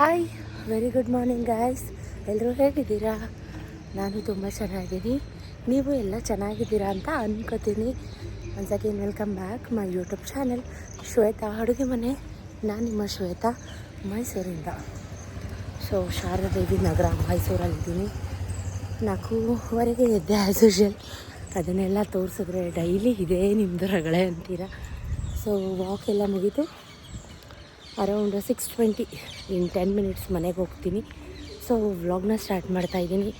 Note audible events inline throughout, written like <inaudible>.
Hi very good morning guys ಎಲ್ಲರೂ ಹೇಗಿದ್ದೀರಾ? ನಾನು ತುಂಬ ಚೆನ್ನಾಗಿದ್ದೀನಿ. ನೀವು ಎಲ್ಲ ಚೆನ್ನಾಗಿದ್ದೀರಾ ಅಂತ ಅಂದ್ಕೋತೀನಿ once again welcome back my YouTube channel Shweta ಅಡುಗೆ ಮನೆ. ನಾನು ನಿಮ್ಮ ಶ್ವೇತಾ, ಮೈಸೂರಿಂದ. ಸೊ ಶಾರದೇವಿ ನಗರ, ಮೈಸೂರಲ್ಲಿದ್ದೀನಿ. ನಾಲ್ಕೂವರೆಗೆ ಎದ್ದೆ ಆ್ಯಸ್ ಯೂಶಲ್ ಅದನ್ನೆಲ್ಲ ತೋರಿಸಿದ್ರೆ ಡೈಲಿ ಇದೇ ನಿಮ್ಮದು ರಗಳೆ ಅಂತೀರ? ಸೊ ವಾಕ್ ಎಲ್ಲ ಮುಗೀತು. Around six twenty in ten minutes ಮನೆಗೆ ಹೋಗ್ತೀನಿ. ಸೊ ವ್ಲಾಗ್ನ ಸ್ಟಾರ್ಟ್ ಮಾಡ್ತಾ ಇದ್ದೀನಿ.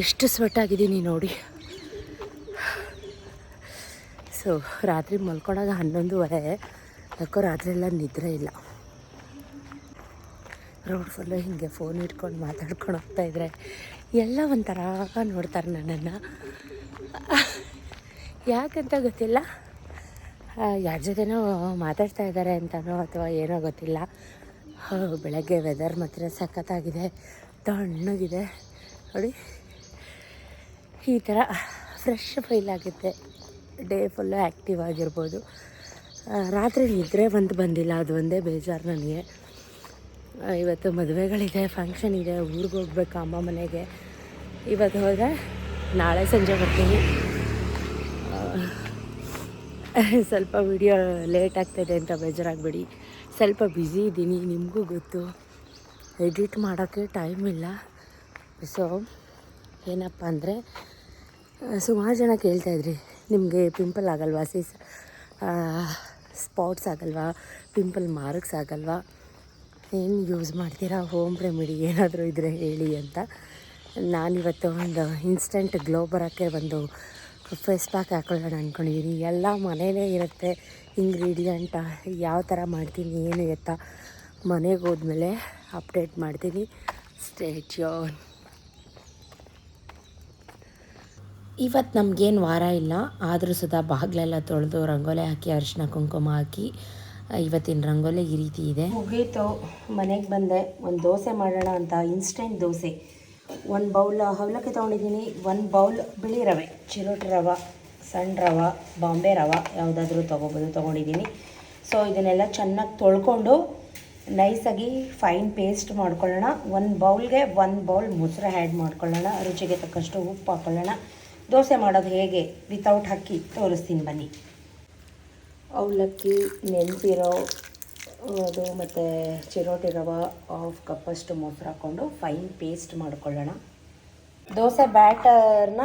ಎಷ್ಟು ಸ್ವೆಟ್ ಆಗಿದ್ದೀನಿ ನೋಡಿ. ಸೊ ರಾತ್ರಿ ಮಲ್ಕೊಂಡಾಗ ಹನ್ನೊಂದುವರೆ, ಯಾಕೋ ರಾತ್ರಿ ಎಲ್ಲ ನಿದ್ರೆ ಇಲ್ಲ. ರೋಡ್ ಫುಲ್ಲು ಹೀಗೆ ಫೋನ್ ಇಟ್ಕೊಂಡು ಮಾತಾಡ್ಕೊಂಡು ಹೋಗ್ತಾಯಿದ್ರೆ ಎಲ್ಲ ಒಂಥರ ನೋಡ್ತಾರೆ ನನ್ನನ್ನು. ಯಾಕಂತ ಗೊತ್ತಿಲ್ಲ? ಯಾರ ಜೊತೆನೋ ಮಾತಾಡ್ತಾ ಇದ್ದಾರೆ ಅಂತನೋ ಅಥವಾ ಏನೋ ಗೊತ್ತಿಲ್ಲ. ಬೆಳಗ್ಗೆ ವೆದರ್ ಮಾತ್ರ ಸಖತ್ತಾಗಿದೆ. ತಣ್ಣಗಿದೆ. ನೋಡಿ, ಈ ಥರ ಫ್ರೆಶ್ ಫೀಲ್ ಆಗುತ್ತೆ. ಡೇ ಫುಲ್ಲು ಆ್ಯಕ್ಟಿವ್ ಆಗಿರ್ಬೋದು. ರಾತ್ರಿ ನಿದ್ರೆ ಬಂದು ಬಂದಿಲ್ಲ. ಅದು ಒಂದೇ ಬೇಜಾರು ನನಗೆ. ಇವತ್ತು ಮದುವೆಗಳಿದೆ ಫಂಕ್ಷನ್ ಇದೆ, ಊರಿಗೆ ಹೋಗ್ಬೇಕು, ಅಮ್ಮ ಮನೆಗೆ. ಇವತ್ತು ಹೋದರೆ ನಾಳೆ ಸಂಜೆ ಬರ್ತೀನಿ. <laughs> ಸ್ವಲ್ಪ ವಿಡಿಯೋ ಲೇಟ್ ಆಗ್ತಾಯಿದೆ ಅಂತ ಬೇಜಾರಾಗಬೇಡಿ. ಸ್ವಲ್ಪ ಬ್ಯುಸಿ ಇದ್ದೀನಿ, ನಿಮಗೂ ಗೊತ್ತು. ಎಡಿಟ್ ಮಾಡೋಕ್ಕೆ ಟೈಮ್ ಇಲ್ಲ. ಸೊ ಏನಪ್ಪ ಅಂದರೆ ಸುಮಾರು ಜನ ಕೇಳ್ತಾಯಿದ್ರಿ ನಿಮಗೆ ಪಿಂಪಲ್ ಆಗಲ್ವಾ? ಸೀಸ್ ಸ್ಪಾಟ್ಸ್ ಆಗಲ್ವಾ? ಪಿಂಪಲ್ ಮಾರ್ಕ್ಸ್ ಆಗಲ್ವಾ? ಏನು ಯೂಸ್ ಮಾಡ್ತೀರಾ? ಹೋಮ್ ರೆಮಿಡಿ ಏನಾದರೂ ಇದ್ದರೆ ಹೇಳಿ ಅಂತ. ನಾನಿವತ್ತು ಒಂದು ಇನ್ಸ್ಟೆಂಟ್ ಗ್ಲೋ ಬರೋಕ್ಕೆ ಒಂದು ಫೇಸ್ ಪ್ಯಾಕ್ ಹಾಕೊಳ್ಳೋಣ ಅಂದ್ಕೊಂಡಿದ್ದೀನಿ ಎಲ್ಲ ಮನೇಲೇ ಇರುತ್ತೆ ಇಂಗ್ರೀಡಿಯಂಟ ಯಾವ ಥರ ಮಾಡ್ತೀನಿ ಏನು ಎತ್ತ. ಮನೆಗೆ ಹೋದ್ಮೇಲೆ ಅಪ್ಡೇಟ್ ಮಾಡ್ತೀನಿ. ಸ್ಟೇಟ್ಯೂನ್ ಇವತ್ತು ನಮಗೇನು ವಾರ ಇಲ್ಲ. ಆದರೂ ಸುಧಾ ಬಾಗಿಲೆಲ್ಲ ತೊಳೆದು ರಂಗೋಲಿ ಹಾಕಿ ಅರಿಶಿನ ಕುಂಕುಮ ಹಾಕಿ ಇವತ್ತಿನ ರಂಗೋಲಿ ಈ ರೀತಿ ಇದೆ. ಮುಗೀತು. ಮನೆಗೆ ಬಂದೆ. ಒಂದು ದೋಸೆ ಮಾಡೋಣ ಅಂತ. ಇನ್ಸ್ಟೆಂಟ್ ದೋಸೆ. ಒಂದು ಬೌಲ್ ಅವಲಕ್ಕಿ ತೊಗೊಂಡಿದ್ದೀನಿ. ಒಂದು ಬೌಲ್ ಬಿಳಿ ರವೆ, ಚಿರೋಟಿ ರವೆ, ಸಣ್ಣ ರವೆ, ಬಾಂಬೆ ರವೆ ಯಾವುದಾದ್ರೂ ತೊಗೋಬೋದು ತೊಗೊಂಡಿದ್ದೀನಿ. ಸೊ ಇದನ್ನೆಲ್ಲ ಚೆನ್ನಾಗಿ ತೊಳ್ಕೊಂಡು ನೈಸಾಗಿ ಫೈನ್ ಪೇಸ್ಟ್ ಮಾಡ್ಕೊಳ್ಳೋಣ. ಒಂದು ಬೌಲ್ಗೆ ಒಂದು ಬೌಲ್ ಮೊಸರು ಆ್ಯಡ್ ಮಾಡ್ಕೊಳ್ಳೋಣ. ರುಚಿಗೆ ತಕ್ಕಷ್ಟು ಉಪ್ಪು ಹಾಕೊಳ್ಳೋಣ. ದೋಸೆ ಮಾಡೋದು ಹೇಗೆ? ವಿತೌಟ್ ಹಕ್ಕಿ. ತೋರಿಸ್ತೀನಿ ಬನ್ನಿ. ಅವಲಕ್ಕಿ ನೆನೆಸಿರೋ ಅದು ಮತ್ತು ಚಿರೋಟಿ ರವೆ ಹಾಫ್ ಕಪ್ಪಷ್ಟು ಮೊಸರು ಹಾಕ್ಕೊಂಡು ಫೈನ್ ಪೇಸ್ಟ್ ಮಾಡ್ಕೊಳ್ಳೋಣ. ದೋಸೆ ಬ್ಯಾಟರ್ನ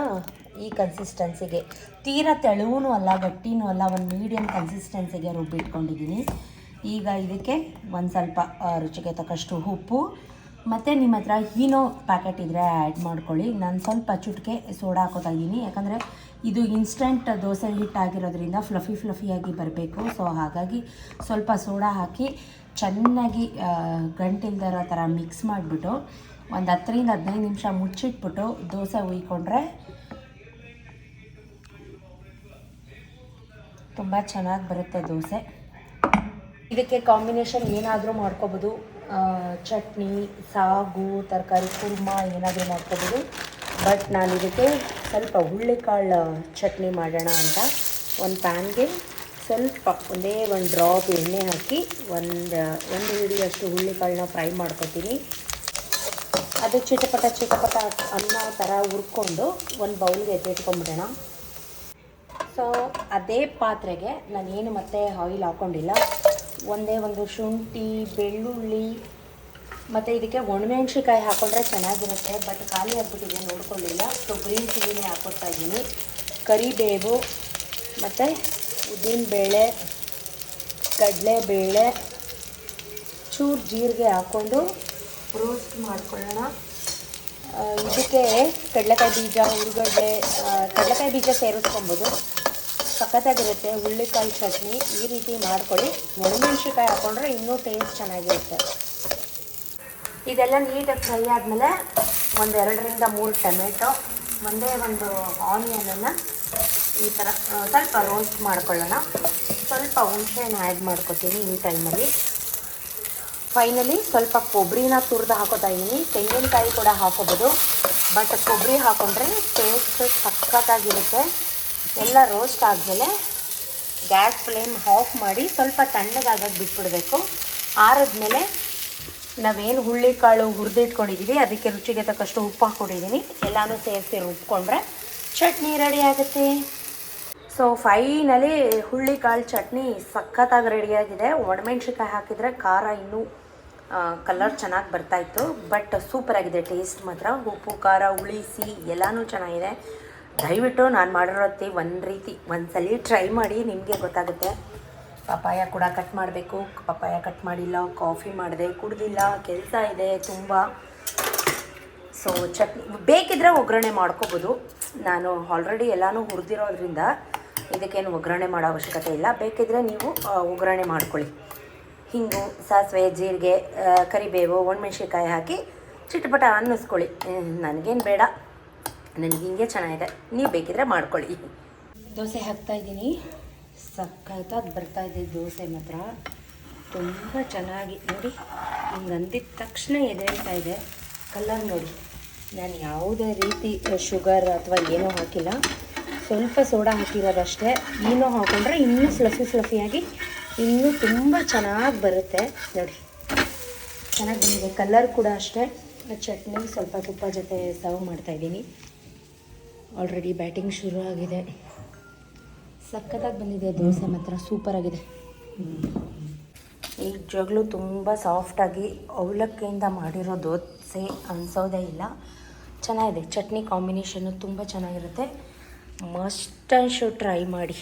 ಈ ಕನ್ಸಿಸ್ಟೆನ್ಸಿಗೆ ತೀರಾ ತೆಳುವೂ ಅಲ್ಲ, ಗಟ್ಟಿನೂ ಅಲ್ಲ, ಒಂದು ಮೀಡಿಯಮ್ ಕನ್ಸಿಸ್ಟೆನ್ಸಿಗೆ ರುಬ್ಬಿಟ್ಕೊಂಡಿದ್ದೀನಿ ಈಗ ಇದಕ್ಕೆ ಒಂದು ಸ್ವಲ್ಪ ರುಚಿಗೆ ತಕ್ಕಷ್ಟು ಉಪ್ಪು, ಮತ್ತು ನಿಮ್ಮ ಹತ್ರ ಹೀನೋ ಪ್ಯಾಕೆಟ್ ಇದ್ದರೆ ಆ್ಯಡ್ ಮಾಡ್ಕೊಳ್ಳಿ. ನಾನು ಸ್ವಲ್ಪ ಚುಟ್ಕೆ ಸೋಡಾ ಹಾಕೋತಾ ಇದ್ದೀನಿ ಯಾಕಂದರೆ ಇದು ಇನ್ಸ್ಟೆಂಟ್ ದೋಸೆ ಹಿಟ್ಟು ಆಗಿರೋದ್ರಿಂದ ಫ್ಲಫಿ ಫ್ಲಫಿಯಾಗಿ ಬರಬೇಕು. ಸೊ ಹಾಗಾಗಿ ಸ್ವಲ್ಪ ಸೋಡಾ ಹಾಕಿ ಚೆನ್ನಾಗಿ ಗಂಟಿಲ್ದಿರೋ ಥರ ಮಿಕ್ಸ್ ಮಾಡಿಬಿಟ್ಟು ಒಂದು ಹತ್ತರಿಂದ ಹದಿನೈದು ನಿಮಿಷ ಮುಚ್ಚಿಟ್ಬಿಟ್ಟು ದೋಸೆ ಉಯ್ಕೊಂಡ್ರೆ ತುಂಬ ಚೆನ್ನಾಗಿ ಬರುತ್ತೆ ದೋಸೆ. ಇದಕ್ಕೆ ಕಾಂಬಿನೇಷನ್ ಏನಾದರೂ ಮಾಡ್ಕೋಬೋದು. ಚಟ್ನಿ, ಸಾಗು, ತರಕಾರಿ, ಕುರ್ಮಾ ಏನಾದರೂ ಮಾಡ್ಕೋಬೋದು. ಬಟ್ ನಾನು ಇದಕ್ಕೆ ಸ್ವಲ್ಪ ಹುಳ್ಳಿಕಾಳು ಚಟ್ನಿ ಮಾಡೋಣ ಅಂತ. ಒಂದು ಪ್ಯಾನ್ಗೆ ಸ್ವಲ್ಪ ಒಂದೇ ಒಂದು ಡ್ರಾಪ್ ಎಣ್ಣೆ ಹಾಕಿ ಒಂದು ಒಂದು ಹಿಡಿಯಷ್ಟು ಹುಳ್ಳಿಕಾಳನ್ನ ಫ್ರೈ ಮಾಡ್ಕೊತೀನಿ. ಅದು ಚಿಟಪಟ ಚಿಟಪಟ ಅನ್ನ ಥರ ಹುರ್ಕೊಂಡು ಒಂದು ಬೌಲ್ಗೆ ಎತ್ತಿಟ್ಕೊಂಡ್ಬಿಡೋಣ ಸೊ ಅದೇ ಪಾತ್ರೆಗೆ ನಾನೇನು ಮತ್ತೆ ಆಯಿಲ್ ಹಾಕ್ಕೊಂಡಿಲ್ಲ ಒಂದೇ ಒಂದು ಶುಂಠಿ, ಬೆಳ್ಳುಳ್ಳಿ ಮತ್ತು ಇದಕ್ಕೆ ಒಣಮೆಣ್ಸಿಕಾಯಿ ಹಾಕೊಂಡ್ರೆ ಚೆನ್ನಾಗಿರುತ್ತೆ ಬಟ್ ಖಾಲಿ ಆಗಿಬಿಟ್ಟಿದೆ ನೋಡ್ಕೊಳ್ಳಿಲ್ಲ. ಸೊ ಗ್ರೀನ್ ಚಿಲ್ಲಿನೇ ಹಾಕ್ಕೊಡ್ತಾ ಇದ್ದೀನಿ. ಕರಿಬೇವು, ಮತ್ತು ಉದ್ದಿನಬೇಳೆ, ಕಡಲೆಬೇಳೆ, ಚೂರು ಜೀರಿಗೆ ಹಾಕ್ಕೊಂಡು ರೋಸ್ಟ್ ಮಾಡ್ಕೊಳ್ಳೋಣ. ಇದಕ್ಕೆ ಕಡಲೆಕಾಯಿ ಬೀಜ ಹುರುಗಡ್ಡೆ ಕಡಲೆಕಾಯಿ ಬೀಜ ಸೇರಿಸ್ಕೊಬೋದು. ಸಖತ್ತಾಗಿರುತ್ತೆ ಹುಳ್ಳಿಕಾಯಿ ಚಟ್ನಿ. ಈ ರೀತಿ ಮಾಡ್ಕೊಳ್ಳಿ. ಒಣಮೆಣ್ಸಿಕಾಯಿ ಹಾಕ್ಕೊಂಡ್ರೆ ಇನ್ನೂ ಟೇಸ್ಟ್ ಚೆನ್ನಾಗಿರುತ್ತೆ. ಇದೆಲ್ಲ ನೀಟಾಗಿ ಫ್ರೈ ಆದಮೇಲೆ ಒಂದು ಎರಡರಿಂದ ಮೂರು ಟೊಮೆಟೊ, ಒಂದೇ ಒಂದು ಆನಿಯನನ್ನು ಈ ಥರ ಸ್ವಲ್ಪ ರೋಸ್ಟ್ ಮಾಡ್ಕೊಳ್ಳೋಣ. ಸ್ವಲ್ಪ ಹುಣಸೆಹಣ್ಣು ಆ್ಯಡ್ ಮಾಡ್ಕೊತೀನಿ ಈ ಟೈಮಲ್ಲಿ ಫೈನಲಿ ಸ್ವಲ್ಪ ಕೊಬ್ಬರಿನ ತುರಿದು ಹಾಕೋತಾ ಇದ್ದೀನಿ ತೆಂಗಿನಕಾಯಿ ಕೂಡ ಹಾಕೋಬೋದು. ಬಟ್ ಕೊಬ್ಬರಿ ಹಾಕೊಂಡ್ರೆ ಟೇಸ್ಟ್ ಸಕ್ಕತ್ತಾಗಿರುತ್ತೆ ಎಲ್ಲ ರೋಸ್ಟ್ ಆದಮೇಲೆ ಗ್ಯಾಸ್ ಫ್ಲೇಮ್ ಆಫ್ ಮಾಡಿ ಸ್ವಲ್ಪ ತಣ್ಣಗಾಗಕ್ಕೆ ಬಿಟ್ಬಿಡಬೇಕು. ಆರಿದ್ಮೇಲೆ ನಾವೇನು ಹುಳ್ಳಿಕಾಳು ಹುರಿದಿಟ್ಕೊಂಡಿದ್ದೀವಿ ಅದಕ್ಕೆ ರುಚಿಗೆ ತಕ್ಕಷ್ಟು ಉಪ್ಪು ಹಾಕ್ಕೊಂಡಿದ್ದೀನಿ ಎಲ್ಲನೂ ಸೇರಿಸಿ ರುಬ್ಕೊಂಡ್ರೆ ಚಟ್ನಿ ರೆಡಿ ಆಗುತ್ತೆ. ಸೊ ಫೈನಲಿ ಹುಳ್ಳಿಕಾಳು ಚಟ್ನಿ ಸಖತ್ತಾಗಿ ರೆಡಿಯಾಗಿದೆ ಒಣಮೆಣ್ಸಿಕಾಯಿ ಹಾಕಿದರೆ ಖಾರ ಇನ್ನೂ ಕಲರ್ ಚೆನ್ನಾಗಿ ಬರ್ತಾಯಿತ್ತು ಬಟ್ ಸೂಪರಾಗಿದೆ ಟೇಸ್ಟ್ ಮಾತ್ರ. ಉಪ್ಪು, ಖಾರ, ಹುಳಿ, ಸಿಹಿ ಎಲ್ಲನೂ ಚೆನ್ನಾಗಿದೆ. ದಯವಿಟ್ಟು ನಾನು ಮಾಡಿರೋತ್ತಿ ಒಂದು ರೀತಿ, ಒಂದ್ಸಲಿ ಟ್ರೈ ಮಾಡಿ, ನಿಮಗೆ ಗೊತ್ತಾಗುತ್ತೆ. ಪಪಾಯ ಕೂಡ ಕಟ್ ಮಾಡಬೇಕು. ಪಪಾಯ ಕಟ್ ಮಾಡಿಲ್ಲ ಕಾಫಿ ಮಾಡಿದೆ, ಕುಡ್ದಿಲ್ಲ, ಕೆಲಸ ಇದೆ ತುಂಬ. ಸೊ ಚಟ್ನಿ, ಬೇಕಿದ್ರೆ ಒಗ್ಗರಣೆ ಮಾಡ್ಕೋಬೋದು. ನಾನು ಆಲ್ರೆಡಿ ಎಲ್ಲನೂ ಹುರಿದಿರೋದ್ರಿಂದ ಇದಕ್ಕೇನು ಒಗ್ಗರಣೆ ಮಾಡೋ ಅವಶ್ಯಕತೆ ಇಲ್ಲ. ಬೇಕಿದ್ರೆ ನೀವು ಒಗ್ಗರಣೆ ಮಾಡ್ಕೊಳ್ಳಿ. ಹಿಂಗು, ಸಾಸಿವೆ, ಜೀರಿಗೆ ಕರಿಬೇವು, ಒಣಮೆಣ್ಸಿನ್ಕಾಯಿ ಹಾಕಿ ಚಿಟಪಟ ಅನ್ನಿಸ್ಕೊಳ್ಳಿ. ನನಗೇನು ಬೇಡ. ನನಗೆ ಹಿಂಗೆ ಚೆನ್ನಾಗಿದೆ. ನೀವು ಬೇಕಿದ್ರೆ ಮಾಡ್ಕೊಳ್ಳಿ. ದೋಸೆ ಹಾಕ್ತಾ ಇದ್ದೀನಿ. ಸಖತ್ತಾಗಿ ಇದೆ ದೋಸೆ ಮಾತ್ರ. ತುಂಬ ಚೆನ್ನಾಗಿ, ನೋಡಿ, ಹಿಂಗೆ ಅಂದಿದ ತಕ್ಷಣ ಎದೇಳ್ತಾ ಇದೆ. ಕಲ್ಲರ್ ನೋಡಿ, ನಾನು ಯಾವುದೇ ರೀತಿ ಶುಗರ್ ಅಥವಾ ಏನೂ ಹಾಕಿಲ್ಲ. ಸ್ವಲ್ಪ ಸೋಡಾ ಹಾಕಿರೋದಷ್ಟೇ. ಏನೋ ಹಾಕೊಂಡ್ರೆ ಇನ್ನೂ ಫ್ಲಫಿ ಸ್ಲಫಿಯಾಗಿ ಇನ್ನೂ ತುಂಬ ಚೆನ್ನಾಗಿ ಬರುತ್ತೆ. ನೋಡಿ, ಚೆನ್ನಾಗಿ ಬಂದಿದೆ. ಕಲ್ಲರ್ ಕೂಡ ಅಷ್ಟೇ. ಚಟ್ನಿ ಸ್ವಲ್ಪ ತುಪ್ಪ ಜೊತೆ ಸರ್ವ್ ಮಾಡ್ತಾಯಿದ್ದೀನಿ ಆಲ್ರೆಡಿ ಬ್ಯಾಟಿಂಗ್ ಶುರು ಆಗಿದೆ ಸಖತ್ತಾಗಿ ಬಂದಿದೆ ದೋಸೆ ಮಾತ್ರ. ಸೂಪರಾಗಿದೆ ಈ ಜಗ್ಲು ತುಂಬ ಸಾಫ್ಟಾಗಿ ಅವಲಕ್ಕಿಯಿಂದ ಮಾಡಿರೋ ದೋಸೆ ಅನ್ಸೋದೇ ಇಲ್ಲ. ಚೆನ್ನಾಗಿದೆ. ಚಟ್ನಿ ಕಾಂಬಿನೇಷನ್ನು ತುಂಬ ಚೆನ್ನಾಗಿರುತ್ತೆ. ಮಸ್ಟ್ ಆ್ಯಂಡ್ ಶೂ ಟ್ರೈ ಮಾಡಿ.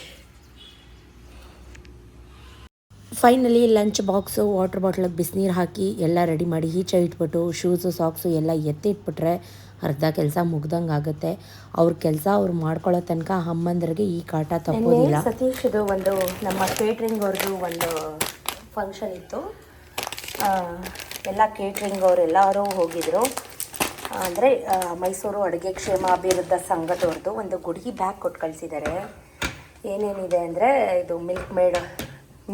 ಫೈನಲಿ ಲಂಚ್ ಬಾಕ್ಸು ವಾಟರ್ ಬಾಟ್ಲಿಗೆ ಬಿಸಿನೀರು ಹಾಕಿ ಎಲ್ಲ ರೆಡಿ ಮಾಡಿ ಈಚೆ ಇಟ್ಬಿಟ್ಟು ಶೂಸು ಸಾಕ್ಸು ಎಲ್ಲ ಎತ್ತಿ ಇಟ್ಬಿಟ್ರೆ ಅರ್ಧ ಕೆಲಸ ಮುಗ್ದಂಗೆ ಆಗುತ್ತೆ. ಅವ್ರ ಕೆಲಸ ಅವ್ರು ಮಾಡ್ಕೊಳ್ಳೋ ತನಕ ಅಮ್ಮಂದ್ರಿಗೆ ಈ ಕಾಟ ತಪ್ಪೋದಿಲ್ಲ. ಸತೀಶ್ದು ಒಂದು ನಮ್ಮ ಕೇಟ್ರಿಂಗ್ ಅವ್ರದ್ದು ಒಂದು ಫಂಕ್ಷನ್ ಇತ್ತು. ಎಲ್ಲ ಕೇಟ್ರಿಂಗ್ ಅವರೆಲ್ಲರೂ ಹೋಗಿದ್ರು. ಅಂದರೆ ಮೈಸೂರು ಅಡುಗೆ ಕ್ಷೇಮ ಅಭಿವೃದ್ಧಿ ಸಂಘದವ್ರದ್ದು ಒಂದು ಗುಡಿ ಬ್ಯಾಗ್ ಕೊಟ್ಟು ಕಳಿಸಿದ್ದಾರೆ ಏನೇನಿದೆ ಅಂದರೆ, ಇದು ಮಿಲ್ಕ್ ಮೇಡ್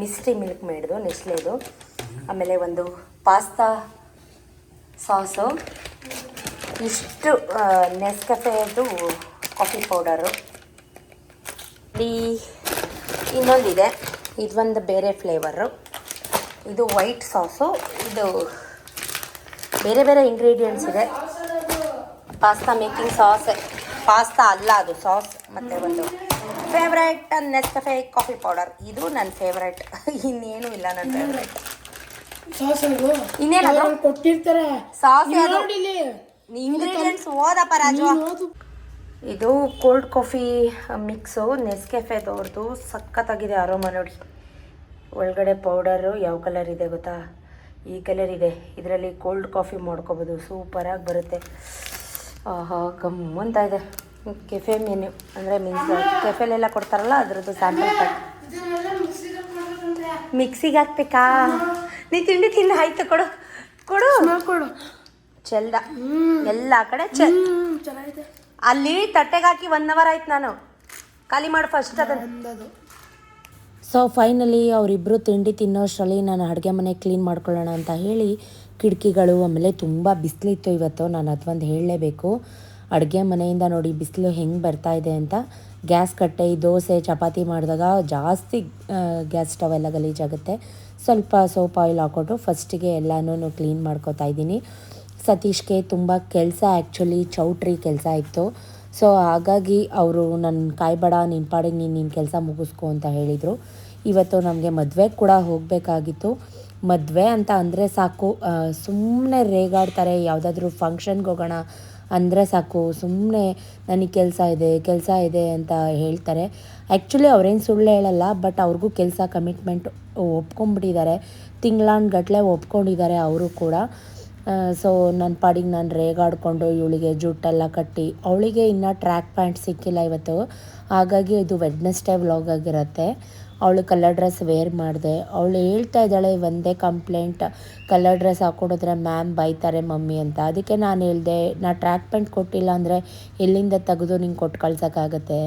ಮಿಸ್ಟಿ ಮಿಲ್ಕ್ ಮೇಡ್ದು ನೆಸ್ಲೇದು. ಆಮೇಲೆ ಒಂದು ಪಾಸ್ತಾ ಸಾಸು. ಇಷ್ಟು ನೆಸ್ಕೆಫೆದು ಕಾಫಿ ಪೌಡರು ಈ ಇನ್ನೊಂದಿದೆ. ಇದೊಂದು ಬೇರೆ ಫ್ಲೇವರು ಇದು ವೈಟ್ ಸಾಸು ಇದು ಬೇರೆ ಬೇರೆ ಇಂಗ್ರೀಡಿಯೆಂಟ್ಸ್ ಇದೆ. ಪಾಸ್ತಾ ಮೇಕಿಂಗ್ ಸಾಸ್ ಪಾಸ್ತಾ ಅಲ್ಲ ಅದು ಸಾಸ್ ಮತ್ತು ಒಂದು ಫೇವ್ರೇಟ್ ನೆಸ್ಕಫೆ ಕಾಫಿ ಪೌಡರ್ ಇದು ನನ್ನ ಫೇವ್ರೇಟ್ ಇನ್ನೇನು ಇಲ್ಲ ನನ್ನ ಫೇವ್ರೇಟ್ ಅದ್ರಲ್ಲಿ ಕೊಟ್ಟಿರ್ತಾರೆ? ಸಾಸ್ ಇಂಗ್ರೀಡಿಯೆಂಟ್ಸ್ ಓದಪ್ಪ ರಾಜು ಇದು ಕೋಲ್ಡ್ ಕಾಫಿ ಮಿಕ್ಸು ನೆಸ್ಕೆಫೆದವ್ರದ್ದು ಸಖತ್ತಾಗಿದೆ ಅರೋಮಾ ನೋಡಿ. ಒಳಗಡೆ ಪೌಡರು ಯಾವ ಕಲರ್ ಇದೆ ಗೊತ್ತಾ? ಈ ಕಲರ್ ಇದೆ. ಇದರಲ್ಲಿ ಕೋಲ್ಡ್ ಕಾಫಿ ಮಾಡ್ಕೋಬೋದು. ಸೂಪರಾಗಿ ಬರುತ್ತೆ. ಆಹಾ ಅಂತ ಇದೆ. ಕೆಫೆ ಮೆನ್ಯು ಅಂದರೆ ಮೀನ್ಸ್ ಕೆಫೆಲೆಲ್ಲ ಕೊಡ್ತಾರಲ್ಲ ಅದರದ್ದು ಸ್ಯಾಂಪಲ್ ಪ್ಯಾಕ್ ಮಿಕ್ಸಿಗೆ ಹಾಕ್ಬೇಕಾ? ನೀ ತಿಂಡಿ ತಿಂಡಿ ಆಯ್ತು ಕೊಡು. ಕೊಡು. ಮಾಡ್ಕೊಡು ಚೆಲ್ದ ಎಲ್ಲ ಕಡೆ ಚೆಲ್ ಚೆನ್ನಾಗಿದೆ. ಅಲ್ಲಿ ತಟ್ಟೆಗೆ ಹಾಕಿ ಒನ್ ಅವರ್ ಆಯ್ತು ನಾನು. ಖಾಲಿ ಮಾಡಿ ಫಸ್ಟ್ ಅದನ್ನು. ಸೊ ಫೈನಲಿ ಅವರಿಬ್ಬರು ತಿಂಡಿ ತಿನ್ನೋಷ್ಟರಲ್ಲಿ ನಾನು ಅಡುಗೆ ಮನೆ ಕ್ಲೀನ್ ಮಾಡ್ಕೊಳ್ಳೋಣ ಅಂತ ಹೇಳಿ ಕಿಟಕಿಗಳು ಆಮೇಲೆ ತುಂಬ ಬಿಸಿಲಿತ್ತು ಇವತ್ತು. ನಾನು ಅದೊಂದು ಹೇಳಲೇಬೇಕು. ಅಡುಗೆ ಮನೆಯಿಂದ ನೋಡಿ ಬಿಸಿಲು ಹೆಂಗೆ ಬರ್ತಾ ಇದೆ ಅಂತ. ಗ್ಯಾಸ್ ಕಟ್ಟೆ ಈ ದೋಸೆ ಚಪಾತಿ ಮಾಡಿದಾಗ ಜಾಸ್ತಿ ಗ್ಯಾಸ್ ಸ್ಟವ್ ಎಲ್ಲ ಗಲೀಜಾಗುತ್ತೆ. ಸ್ವಲ್ಪ ಸೋಪ್ ಆಯಿಲ್ ಹಾಕ್ಕೊಟ್ಟು ಫಸ್ಟಿಗೆ ಎಲ್ಲನೂ ಕ್ಲೀನ್ ಮಾಡ್ಕೊತಾ ಇದ್ದೀನಿ. ಸತೀಶ್ಗೆ ತುಂಬ ಕೆಲಸ ಆ್ಯಕ್ಚುಲಿ ಚೌಟ್ರಿ ಕೆಲಸ ಇತ್ತು. ಸೊ ಹಾಗಾಗಿ ಅವರು ನನ್ನ ಕಾಯ್ಬೇಡ ನಿನ್ನ ಪಾಡಿಗೆ ನೀನು ನಿನ್ನ ಕೆಲಸ ಮುಗಿಸ್ಕೊ ಅಂತ ಹೇಳಿದರು. ಇವತ್ತು ನಮಗೆ ಮದುವೆ ಕೂಡ ಹೋಗಬೇಕಾಗಿತ್ತು. ಮದುವೆ ಅಂತ ಅಂದರೆ ಸಾಕು ಸುಮ್ಮನೆ ರೇಗಾಡ್ತಾರೆ, ಯಾವುದಾದ್ರೂ ಫಂಕ್ಷನ್ಗೆ ಹೋಗೋಣ ಅಂದರೆ ಸಾಕು ಸುಮ್ಮನೆ ನನಗೆ ಕೆಲಸ ಇದೆ ಕೆಲಸ ಇದೆ ಅಂತ ಹೇಳ್ತಾರೆ. ಆ್ಯಕ್ಚುಲಿ ಅವ್ರೇನು ಸುಳ್ಳು ಹೇಳಲ್ಲ ಬಟ್ ಅವ್ರಿಗೂ ಕೆಲಸ ಕಮಿಟ್ಮೆಂಟ್ ಒಪ್ಕೊಂಡ್ಬಿಟ್ಟಿದ್ದಾರೆ. ತಿಂಗಳಾನ್ಗಟ್ಲೆ ಒಪ್ಕೊಂಡಿದ್ದಾರೆ ಅವರು ಕೂಡ. ಸೊ ನನ್ನ ಪಾಡಿಗೆ ನಾನು ರೇಗಾಡಿಕೊಂಡು ಇವಳಿಗೆ ಜುಟ್ಟೆಲ್ಲ ಕಟ್ಟಿ, ಅವಳಿಗೆ ಇನ್ನು ಟ್ರ್ಯಾಕ್ ಪ್ಯಾಂಟ್ ಸಿಕ್ಕಿಲ್ಲ ಇವತ್ತು. ಹಾಗಾಗಿ ಇದು ವೆಡ್ನೆಸ್ಡೇ ವ್ಲಾಗ್ ಆಗಿರುತ್ತೆ. ಅವಳು ಕಲರ್ ಡ್ರೆಸ್ ವೇರ್ ಮಾಡಿದೆ. ಅವಳು ಹೇಳ್ತಾ ಇದ್ದಾಳೆ, ಒಂದೇ ಕಂಪ್ಲೇಂಟ್ ಕಲರ್ ಡ್ರೆಸ್ ಹಾಕ್ಕೊಡಿದ್ರೆ ಮ್ಯಾಮ್ ಬೈತಾರೆ ಮಮ್ಮಿ ಅಂತ. ಅದಕ್ಕೆ ನಾನು ಹೇಳಿದೆ, ನಾ ಟ್ರ್ಯಾಕ್ ಪ್ಯಾಂಟ್ ಕೊಟ್ಟಿಲ್ಲ ಅಂದರೆ ಎಲ್ಲಿಂದ ತೆಗೆದು ನಿಂಗೆ ಕೊಟ್ಟು ಕಳ್ಸೋಕ್ಕಾಗತ್ತೆ?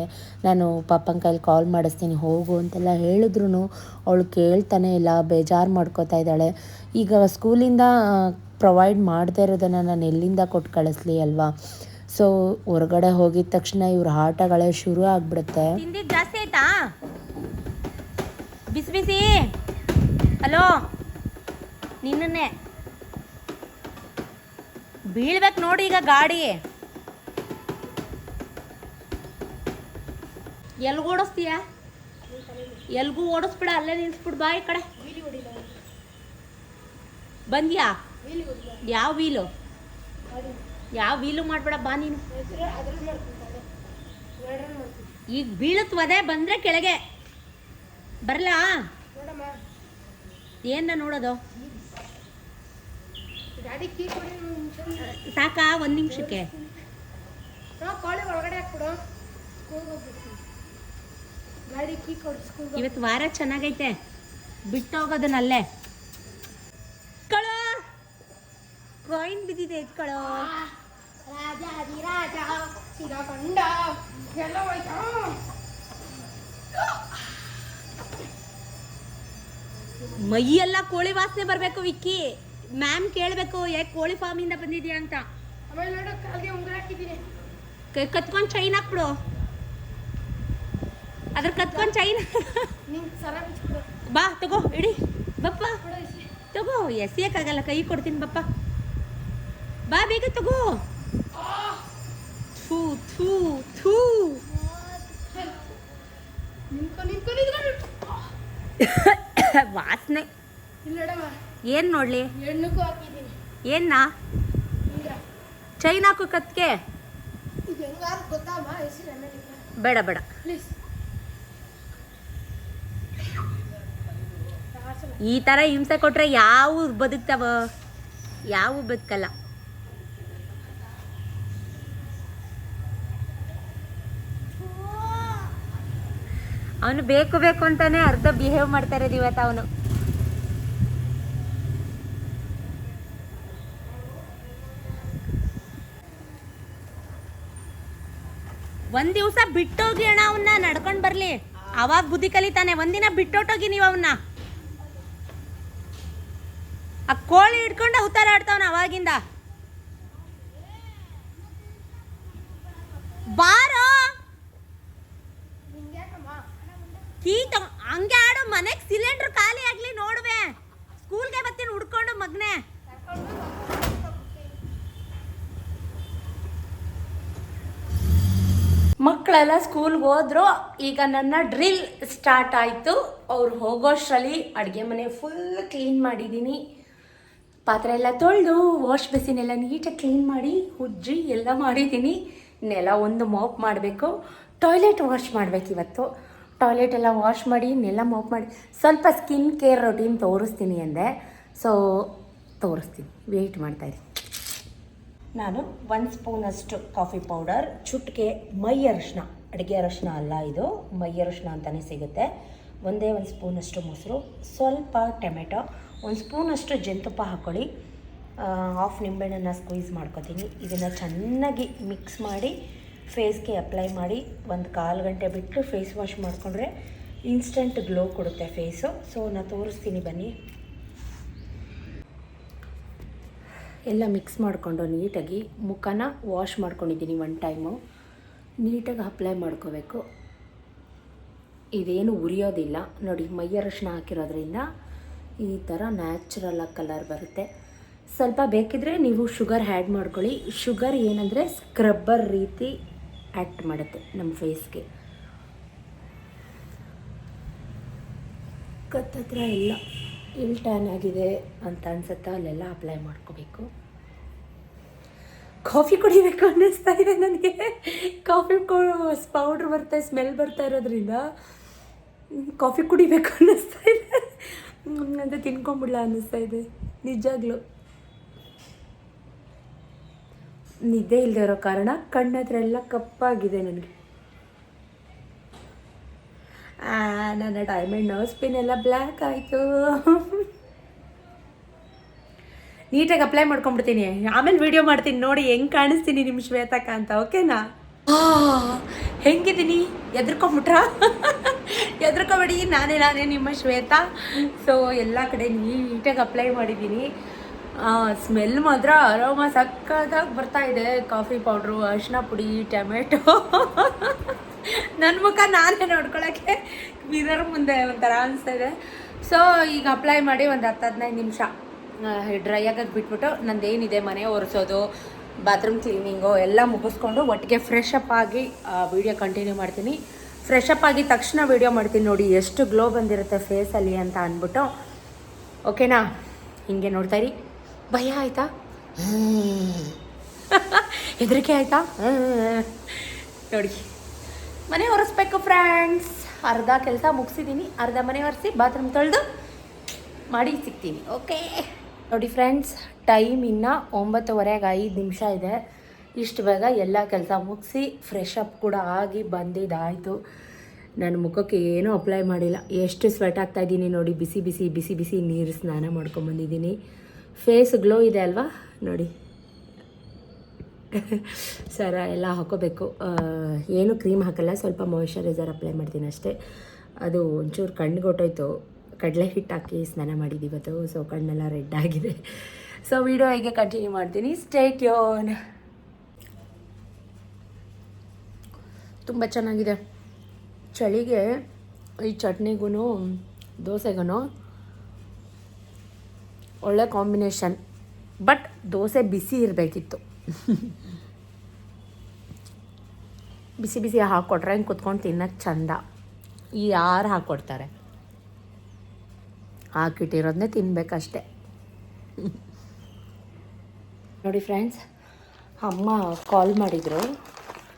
ನಾನು ಪಾಪನ ಕೈಲಿ ಕಾಲ್ ಮಾಡಿಸ್ತೀನಿ, ಹೋಗು ಅಂತೆಲ್ಲ ಹೇಳಿದ್ರು ಅವಳು ಕೇಳ್ತಾನೆ, ಇಲ್ಲ, ಬೇಜಾರು ಮಾಡ್ಕೋತಾ ಇದ್ದಾಳೆ. ಈಗ ಸ್ಕೂಲಿಂದ ಪ್ರೊವೈಡ್ ಮಾಡದೇ ಇರೋದನ್ನು ನಾನು ಎಲ್ಲಿಂದ ಕೊಟ್ಟು ಕಳಿಸ್ಲಿ ಅಲ್ವಾ? ಸೊ ಹೊರಗಡೆ ಹೋಗಿದ ತಕ್ಷಣ ಇವ್ರ ಆಟಗಳೇ ಶುರು ಆಗ್ಬಿಡುತ್ತೆ. ಜಾಸ್ತಿ ಆಯ್ತಾ? ಬಿಸಿ ಬಿಸಿ. ಹಲೋ? ನಿನ್ನನ್ನೇ. ಬೀಳ್ಬೇಕು ನೋಡಿ ಈಗ ಗಾಡಿ. ಎಲ್ಗೂ ಓಡಿಸ್ತೀಯ? ಎಲ್ಗೂ ಓಡಿಸ್ಬಿಡ, ಅಲ್ಲೇ ನಿಲ್ಸ್ಬಿಡ್ ಬಾ ಈ ಕಡೆ. ಬಂದ್ಯಾ? ಯಾವ ವೀಲು? ಯಾವ ವೀಲು ಮಾಡಬೇಡ, ಬಾ ನೀನು. ಈಗ ಬೀಳುತ್ತದೆ ಬಂದ್ರೆ ಕೆಳಗೆ. ಬರಲಾ? ಏನ ನೋಡೋದು? ಸಾಕ, ಒಂದು ನಿಮಿಷಕ್ಕೆ? ಇವತ್ತು ವಾರ ಚೆನ್ನಾಗೈತೆ. ಬಿಟ್ಟು ಹೋಗೋದನ್ನಲ್ಲೇ ಕಾಯಿನ್ ಬಿದ್ದಿದೆ ಎತ್ಕೊಳ್ಳೋ ರಾಜ ಅಧಿರಾಜ ಸಿರಕೊಂಡ ಎಲ್ಲ ಹೋಯ್ತಾ? ಮೈಯೆಲ್ಲ ಕೋಳಿ ವಾಸನೆ ಬರಬೇಕು ವಿಕ್ಕಿ. ಮ್ಯಾಮ್ ಕೇಳಬೇಕು ಯಾಕೆ ಕೋಳಿ ಫಾರ್ಮಿಂದ ಬಂದಿದ್ಯಾ ಅಂತ. ಆಮೇಲೆ ನೋಡು ಕಾಲಿಗೆ ಉಂಗುರ ಹಾಕಿದ್ದೀನಿ. ಕ- ಕತ್ಕೊಂಡ್ ಚೈನ್ ಹಾಕ್ಬಿಡು. ಅದ್ರ ಕತ್ಕೊಂಡ್ ಚೈನ್ ಬಾ ತಗೋ ಇಡಿ. ಬಪ್ಪ. ತಗೋ ಎಸಿಯಕ್ಕಾಗಲ್ಲ ಕೈ ಕೊಡ್ತೀನಿ ಬಪ್ಪ. ಬಾ ಬೇಗ ತಗೋ ಥೂ ಥೂ ಥೂ ವಾಸನೆ ಏನ್ ನೋಡ್ಲಿ? ಉಂಗುರ ಚೈನ್ ಹಾಕು ಕತ್ಗೆ? ಬೇಡ ಬೇಡ. ಈ ತರ ಹಿಂಸೆ ಕೊಟ್ಟರೆ ಯಾವ ಬದುಕ್ತಾವ? ಯಾವ ಬದುಕಲ್ಲ. ಅವನು ಬೇಕು ಬೇಕು ಅಂತಾನೆ ಅರ್ಧ ಬಿಹೇವ್ ಮಾಡ್ತಾ ಇರೋದು ಇವತ್ತು ಅವನು. ಒಂದ್ ದಿವಸ ಬಿಟ್ಟೋಗಿ ಅಣ್ಣ ಅವನ್ನ ನಡ್ಕೊಂಡ್ ಬರ್ಲಿ. ಅವಾಗ ಬುದ್ಧಿ ಕಲಿತಾನೆ. ಒಂದಿನ ಬಿಟ್ಟೋಟೋಗಿ ನೀವು ಅವನ್ನ ಆ ಕೋಳಿ ಹಿಡ್ಕೊಂಡು ಅವತಾರ ಆಡ್ತಾವನ ಅವಾಗಿಂದ. ಬಾರೋ! ತಗೊ ಹಂಗೆ ಆಡೋ ಮನೆಗೆ ಸಿಲಿಂಡರ್ ಖಾಲಿ ಆಗ್ಲಿ ನೋಡುವೆ. ಸ್ಕೂಲ್ಗೆ ಬರ್ತೀನಿ ಹುಡ್ಕೊಂಡು ಮಗ್ನೆ. ಮಕ್ಕಳೆಲ್ಲ ಸ್ಕೂಲ್ಗೆ ಹೋದ್ರು, ಈಗ ನನ್ನ ಡ್ರಿಲ್ ಸ್ಟಾರ್ಟ್ ಆಯಿತು. ಅವ್ರು ಹೋಗೋಷ್ಟರಲ್ಲಿ ಅಡುಗೆ ಮನೆ ಫುಲ್ ಕ್ಲೀನ್ ಮಾಡಿದ್ದೀನಿ ಪಾತ್ರೆ ಎಲ್ಲ ತೊಳೆದು ವಾಶ್ ಬೇಸಿನ್ ಎಲ್ಲ ನೀಟಾಗಿ ಕ್ಲೀನ್ ಮಾಡಿ, ಉಜ್ಜಿ ಎಲ್ಲ ಮಾಡಿದ್ದೀನಿ ನೆಲ ಒಂದು ಮೋಪ್ ಮಾಡಬೇಕು. ಟಾಯ್ಲೆಟ್ ವಾಶ್ ಮಾಡಬೇಕು ಇವತ್ತು ಟಾಯ್ಲೆಟ್ ಎಲ್ಲ ವಾಶ್ ಮಾಡಿ, ನೆಲ ಮೋಪ್ ಮಾಡಿ, ಸ್ವಲ್ಪ ಸ್ಕಿನ್ ಕೇರ್ ರೊಟೀನ್ ತೋರಿಸ್ತೀನಿ ಅಂದೆ. ಸೊ ತೋರಿಸ್ತೀನಿ. ವೆಯ್ಟ್ ಇದ್ದೀನಿ ನಾನು ಒಂದು ಸ್ಪೂನಷ್ಟು ಕಾಫಿ ಪೌಡರ್ ಚುಟ್ಕೆ ಮೈ ಅರಶಿನ, ಅಡುಗೆ ಅರಶಿನ ಅಲ್ಲ ಇದು ಮೈ ಅರಶಿನ ಅಂತಲೇ ಸಿಗುತ್ತೆ. ಒಂದೇ ಒಂದು ಸ್ಪೂನಷ್ಟು ಮೊಸರು, ಸ್ವಲ್ಪ ಟೊಮೆಟೊ, ಒಂದು ಸ್ಪೂನಷ್ಟು ಜೇನುತುಪ್ಪ ಹಾಕ್ಕೊಳ್ಳಿ ಹಾಫ್ ನಿಂಬೆಹಣ್ಣನ್ನು ಸ್ಕ್ವೀಸ್ ಮಾಡ್ಕೊತೀನಿ. ಇದನ್ನು ಚೆನ್ನಾಗಿ ಮಿಕ್ಸ್ ಮಾಡಿ ಫೇಸ್ಗೆ ಅಪ್ಲೈ ಮಾಡಿ ಒಂದು ಕಾಲು ಗಂಟೆ ಬಿಟ್ಟು ಫೇಸ್ ವಾಶ್ ಮಾಡಿಕೊಂಡ್ರೆ ಇನ್ಸ್ಟೆಂಟ್ ಗ್ಲೋ ಕೊಡುತ್ತೆ ಫೇಸು. ಸೊ ನಾನು ತೋರಿಸ್ತೀನಿ ಬನ್ನಿ. ಎಲ್ಲ ಮಿಕ್ಸ್ ಮಾಡಿಕೊಂಡು ನೀಟಾಗಿ ಮುಖನ ವಾಶ್ ಮಾಡ್ಕೊಂಡಿದ್ದೀನಿ ಒನ್ ಟೈಮು. ನೀಟಾಗಿ ಅಪ್ಲೈ ಮಾಡ್ಕೋಬೇಕು. ಇದೇನು ಉರಿಯೋದಿಲ್ಲ. ನೋಡಿ, ಮೈಯ ಹಾಕಿರೋದ್ರಿಂದ ಈ ಥರ ನ್ಯಾಚುರಲಾಗಿ ಕಲರ್ ಬರುತ್ತೆ. ಸ್ವಲ್ಪ ಬೇಕಿದ್ರೆ ನೀವು ಶುಗರ್ ಆ್ಯಡ್ ಮಾಡ್ಕೊಳ್ಳಿ. ಶುಗರ್ ಏನಂದರೆ ಸ್ಕ್ರಬ್ಬರ್ ರೀತಿ ಆ್ಯಕ್ಟ್ ಮಾಡುತ್ತೆ ನಮ್ಮ ಫೇಸ್ಗೆ ಕತ್ತತ್ರ ಇಲ್ಲ. ಇಲ್ ಟ್ಯಾನ್ ಆಗಿದೆ ಅಂತ ಅನ್ಸುತ್ತಾ ಅಲ್ಲೆಲ್ಲ ಅಪ್ಲೈ ಮಾಡ್ಕೋಬೇಕು. ಕಾಫಿ ಕುಡಿಬೇಕು ಅನ್ನಿಸ್ತಾ ಇದೆ ನನಗೆ. ಕಾಫಿ ಪೌಡ್ರ್ ಬರ್ತಾ ಸ್ಮೆಲ್ ಬರ್ತಾ ಇರೋದ್ರಿಂದ. ಕಾಫಿ ಕುಡಿಬೇಕು ಅನ್ನಿಸ್ತಾ ಇದೆ. ಅಂತ ತಿನ್ಕೊಂಬಿಡ್ಲ ಅನ್ನಿಸ್ತಾ ಇದೆ. ನಿಜಾಗ್ಲೂ. ನಿದ್ದೆ ಇಲ್ಲದೆ ಇರೋ ಕಾರಣ ಕಣ್ಣು ಹತ್ರ ಎಲ್ಲ ಕಪ್ಪಾಗಿದೆ ನನಗೆ. ನನ್ನ ಡೈಮಂಡ್ ನರ್ಸ್ ಪಿನ್ ಎಲ್ಲ ಬ್ಲ್ಯಾಕ್ ಆಯಿತು. ನೀಟಾಗಿ ಅಪ್ಲೈ ಮಾಡ್ಕೊಂಡ್ಬಿಡ್ತೀನಿ. ಆಮೇಲೆ ವಿಡಿಯೋ ಮಾಡ್ತೀನಿ. ನೋಡಿ ಹೆಂಗೆ ಕಾಣಿಸ್ತೀನಿ ನಿಮ್ಮ ಶ್ವೇತಕ ಅಂತ, ಓಕೆನಾ? ಹೆಂಗಿದ್ದೀನಿ? ಎದ್ರಕೊಂಬಿಟ್ರಾ ಎದ್ರಕೊಬೇಡಿ. ನಾನೇ ನಾನೇ ನಿಮ್ಮ ಶ್ವೇತಾ. ಸೊ ಎಲ್ಲ ಕಡೆ ನೀಟಾಗಿ ಅಪ್ಲೈ ಮಾಡಿದ್ದೀನಿ. ಸ್ಮೆಲ್ ಮಾತ್ರ ಅರೋಮ ಸಕ್ಕತ್ತಾಗಿ ಬರ್ತಾ ಇದೆ. ಕಾಫಿ ಪೌಡ್ರು ಅರಿಶಿನ ಪುಡಿ, ಟೊಮೆಟೊ. ನನ್ನ ಮುಖ ನಾನೇ ನೋಡ್ಕೊಳಕ್ಕೆ ಮಿರರ್ ಮುಂದೆ ಒಂಥರ ಅನಿಸ್ತಾ ಇದೆ. ಸೊ ಈಗ ಅಪ್ಲೈ ಮಾಡಿ ಒಂದು ಹತ್ತು ಹದಿನೈದು ನಿಮಿಷ. ಡ್ರೈ ಆಗಕ್ಕೆ ಬಿಟ್ಬಿಟ್ಟು ನಂದೇನಿದೆ, ಮನೆ ಒರೆಸೋದು ಬಾತ್ರೂಮ್ ಕ್ಲೀನಿಂಗು ಎಲ್ಲ ಮುಗಿಸ್ಕೊಂಡು ಒಟ್ಟಿಗೆ ಫ್ರೆಶ್ ಅಪ್ ಆಗಿ ವಿಡಿಯೋ ಕಂಟಿನ್ಯೂ ಮಾಡ್ತೀನಿ. ಫ್ರೆಶ್ ಅಪ್ ಆಗಿ ತಕ್ಷಣ ವೀಡಿಯೋ ಮಾಡ್ತೀನಿ ನೋಡಿ ಎಷ್ಟು ಗ್ಲೋ ಬಂದಿರುತ್ತೆ ಫೇಸಲ್ಲಿ ಅಂತ ಅಂದ್ಬಿಟ್ಟು. ಓಕೆನಾ ಹಿಂಗೆ ನೋಡ್ತಾ ಇರಿ. ಭಯ ಆಯ್ತಾ? <laughs> ಹೆದರಿಕೆ ಆಯ್ತಾ? ನೋಡಿ. ಮನೆ ಒರೆಸ್ಬೇಕು ಫ್ರೆಂಡ್ಸ್ ಅರ್ಧ ಕೆಲಸ ಮುಗಿಸಿದ್ದೀನಿ ಅರ್ಧ ಮನೆ ಒರೆಸಿ ಬಾತ್ರೂಮ್ ತೊಳೆದು ಮಾಡಿ ಸಿಗ್ತೀನಿ ಓಕೆ ನೋಡಿ ಫ್ರೆಂಡ್ಸ್ ಟೈಮ್ ಇನ್ನು ಒಂಬತ್ತುವರೆಗೆ ಐದು ನಿಮಿಷ ಇದೆ. ಇಷ್ಟು ಬೇಗ ಎಲ್ಲ ಕೆಲಸ ಮುಗಿಸಿ ಫ್ರೆಶ್ ಅಪ್ ಕೂಡ ಆಗಿ ಬಂದಿದ್ದಾಯಿತು. ನನ್ನ ಮುಖಕ್ಕೆ ಏನೂ ಅಪ್ಲೈ ಮಾಡಿಲ್ಲ. ಎಷ್ಟು ಸ್ವೆಟ್ ಆಗ್ತಾಯಿದ್ದೀನಿ ನೋಡಿ ಬಿಸಿ ಬಿಸಿ ಬಿಸಿ ಬಿಸಿ ನೀರು ಸ್ನಾನ ಮಾಡ್ಕೊಂಬಂದಿದ್ದೀನಿ ಫೇಸ್ ಗ್ಲೋ ಇದೆ ಅಲ್ವಾ? ನೋಡಿ. ಸರ ಎಲ್ಲ ಹಾಕೋಬೇಕು. ಏನು ಕ್ರೀಮ್ ಹಾಕಲ್ಲ, ಸ್ವಲ್ಪ ಮಾಯಿಶ್ಚರೈಸರ್ ಅಪ್ಲೈ ಮಾಡ್ತೀನಿ ಅಷ್ಟೇ. ಅದು ಒಂಚೂರು ಕಣ್ಣಿಗೆ ಹೊಟ್ಟೋಯ್ತು ಕಡಲೆ ಹಿಟ್ಟು ಹಾಕಿ ಸ್ನಾನ ಮಾಡಿದ್ದು ಇವತ್ತು ಸೊ ಕಣ್ಣೆಲ್ಲ ರೆಡ್ ಆಗಿದೆ. ಸೊ ವಿಡಿಯೋ ಹೇಗೆ ಕಂಟಿನ್ಯೂ ಮಾಡ್ತೀನಿ? ಸ್ಟೇಟ್ ಯೋನ್ ತುಂಬ ಚೆನ್ನಾಗಿದೆ. ಚಳಿಗೆ ಈ ಚಟ್ನಿಗೂ ದೋಸೆಗೂ ಒಳ್ಳೆ ಕಾಂಬಿನೇಷನ್. ಬಟ್ ದೋಸೆ ಬಿಸಿ ಇರಬೇಕಿತ್ತು. ಬಿಸಿ ಬಿಸಿ ಹಾಕ್ಕೊಟ್ರೆ ಹಿಂಗೆ ಕುತ್ಕೊಂಡು ತಿನ್ನೋಕ್ಕೆ ಚಂದ. ಈ ಯಾರು ಹಾಕ್ಕೊಡ್ತಾರೆ ಹಾಕಿಟ್ಟಿರೋದನ್ನೇ ತಿನ್ಬೇಕಷ್ಟೆ. ನೋಡಿ ಫ್ರೆಂಡ್ಸ್, ಅಮ್ಮ ಕಾಲ್ ಮಾಡಿದರು.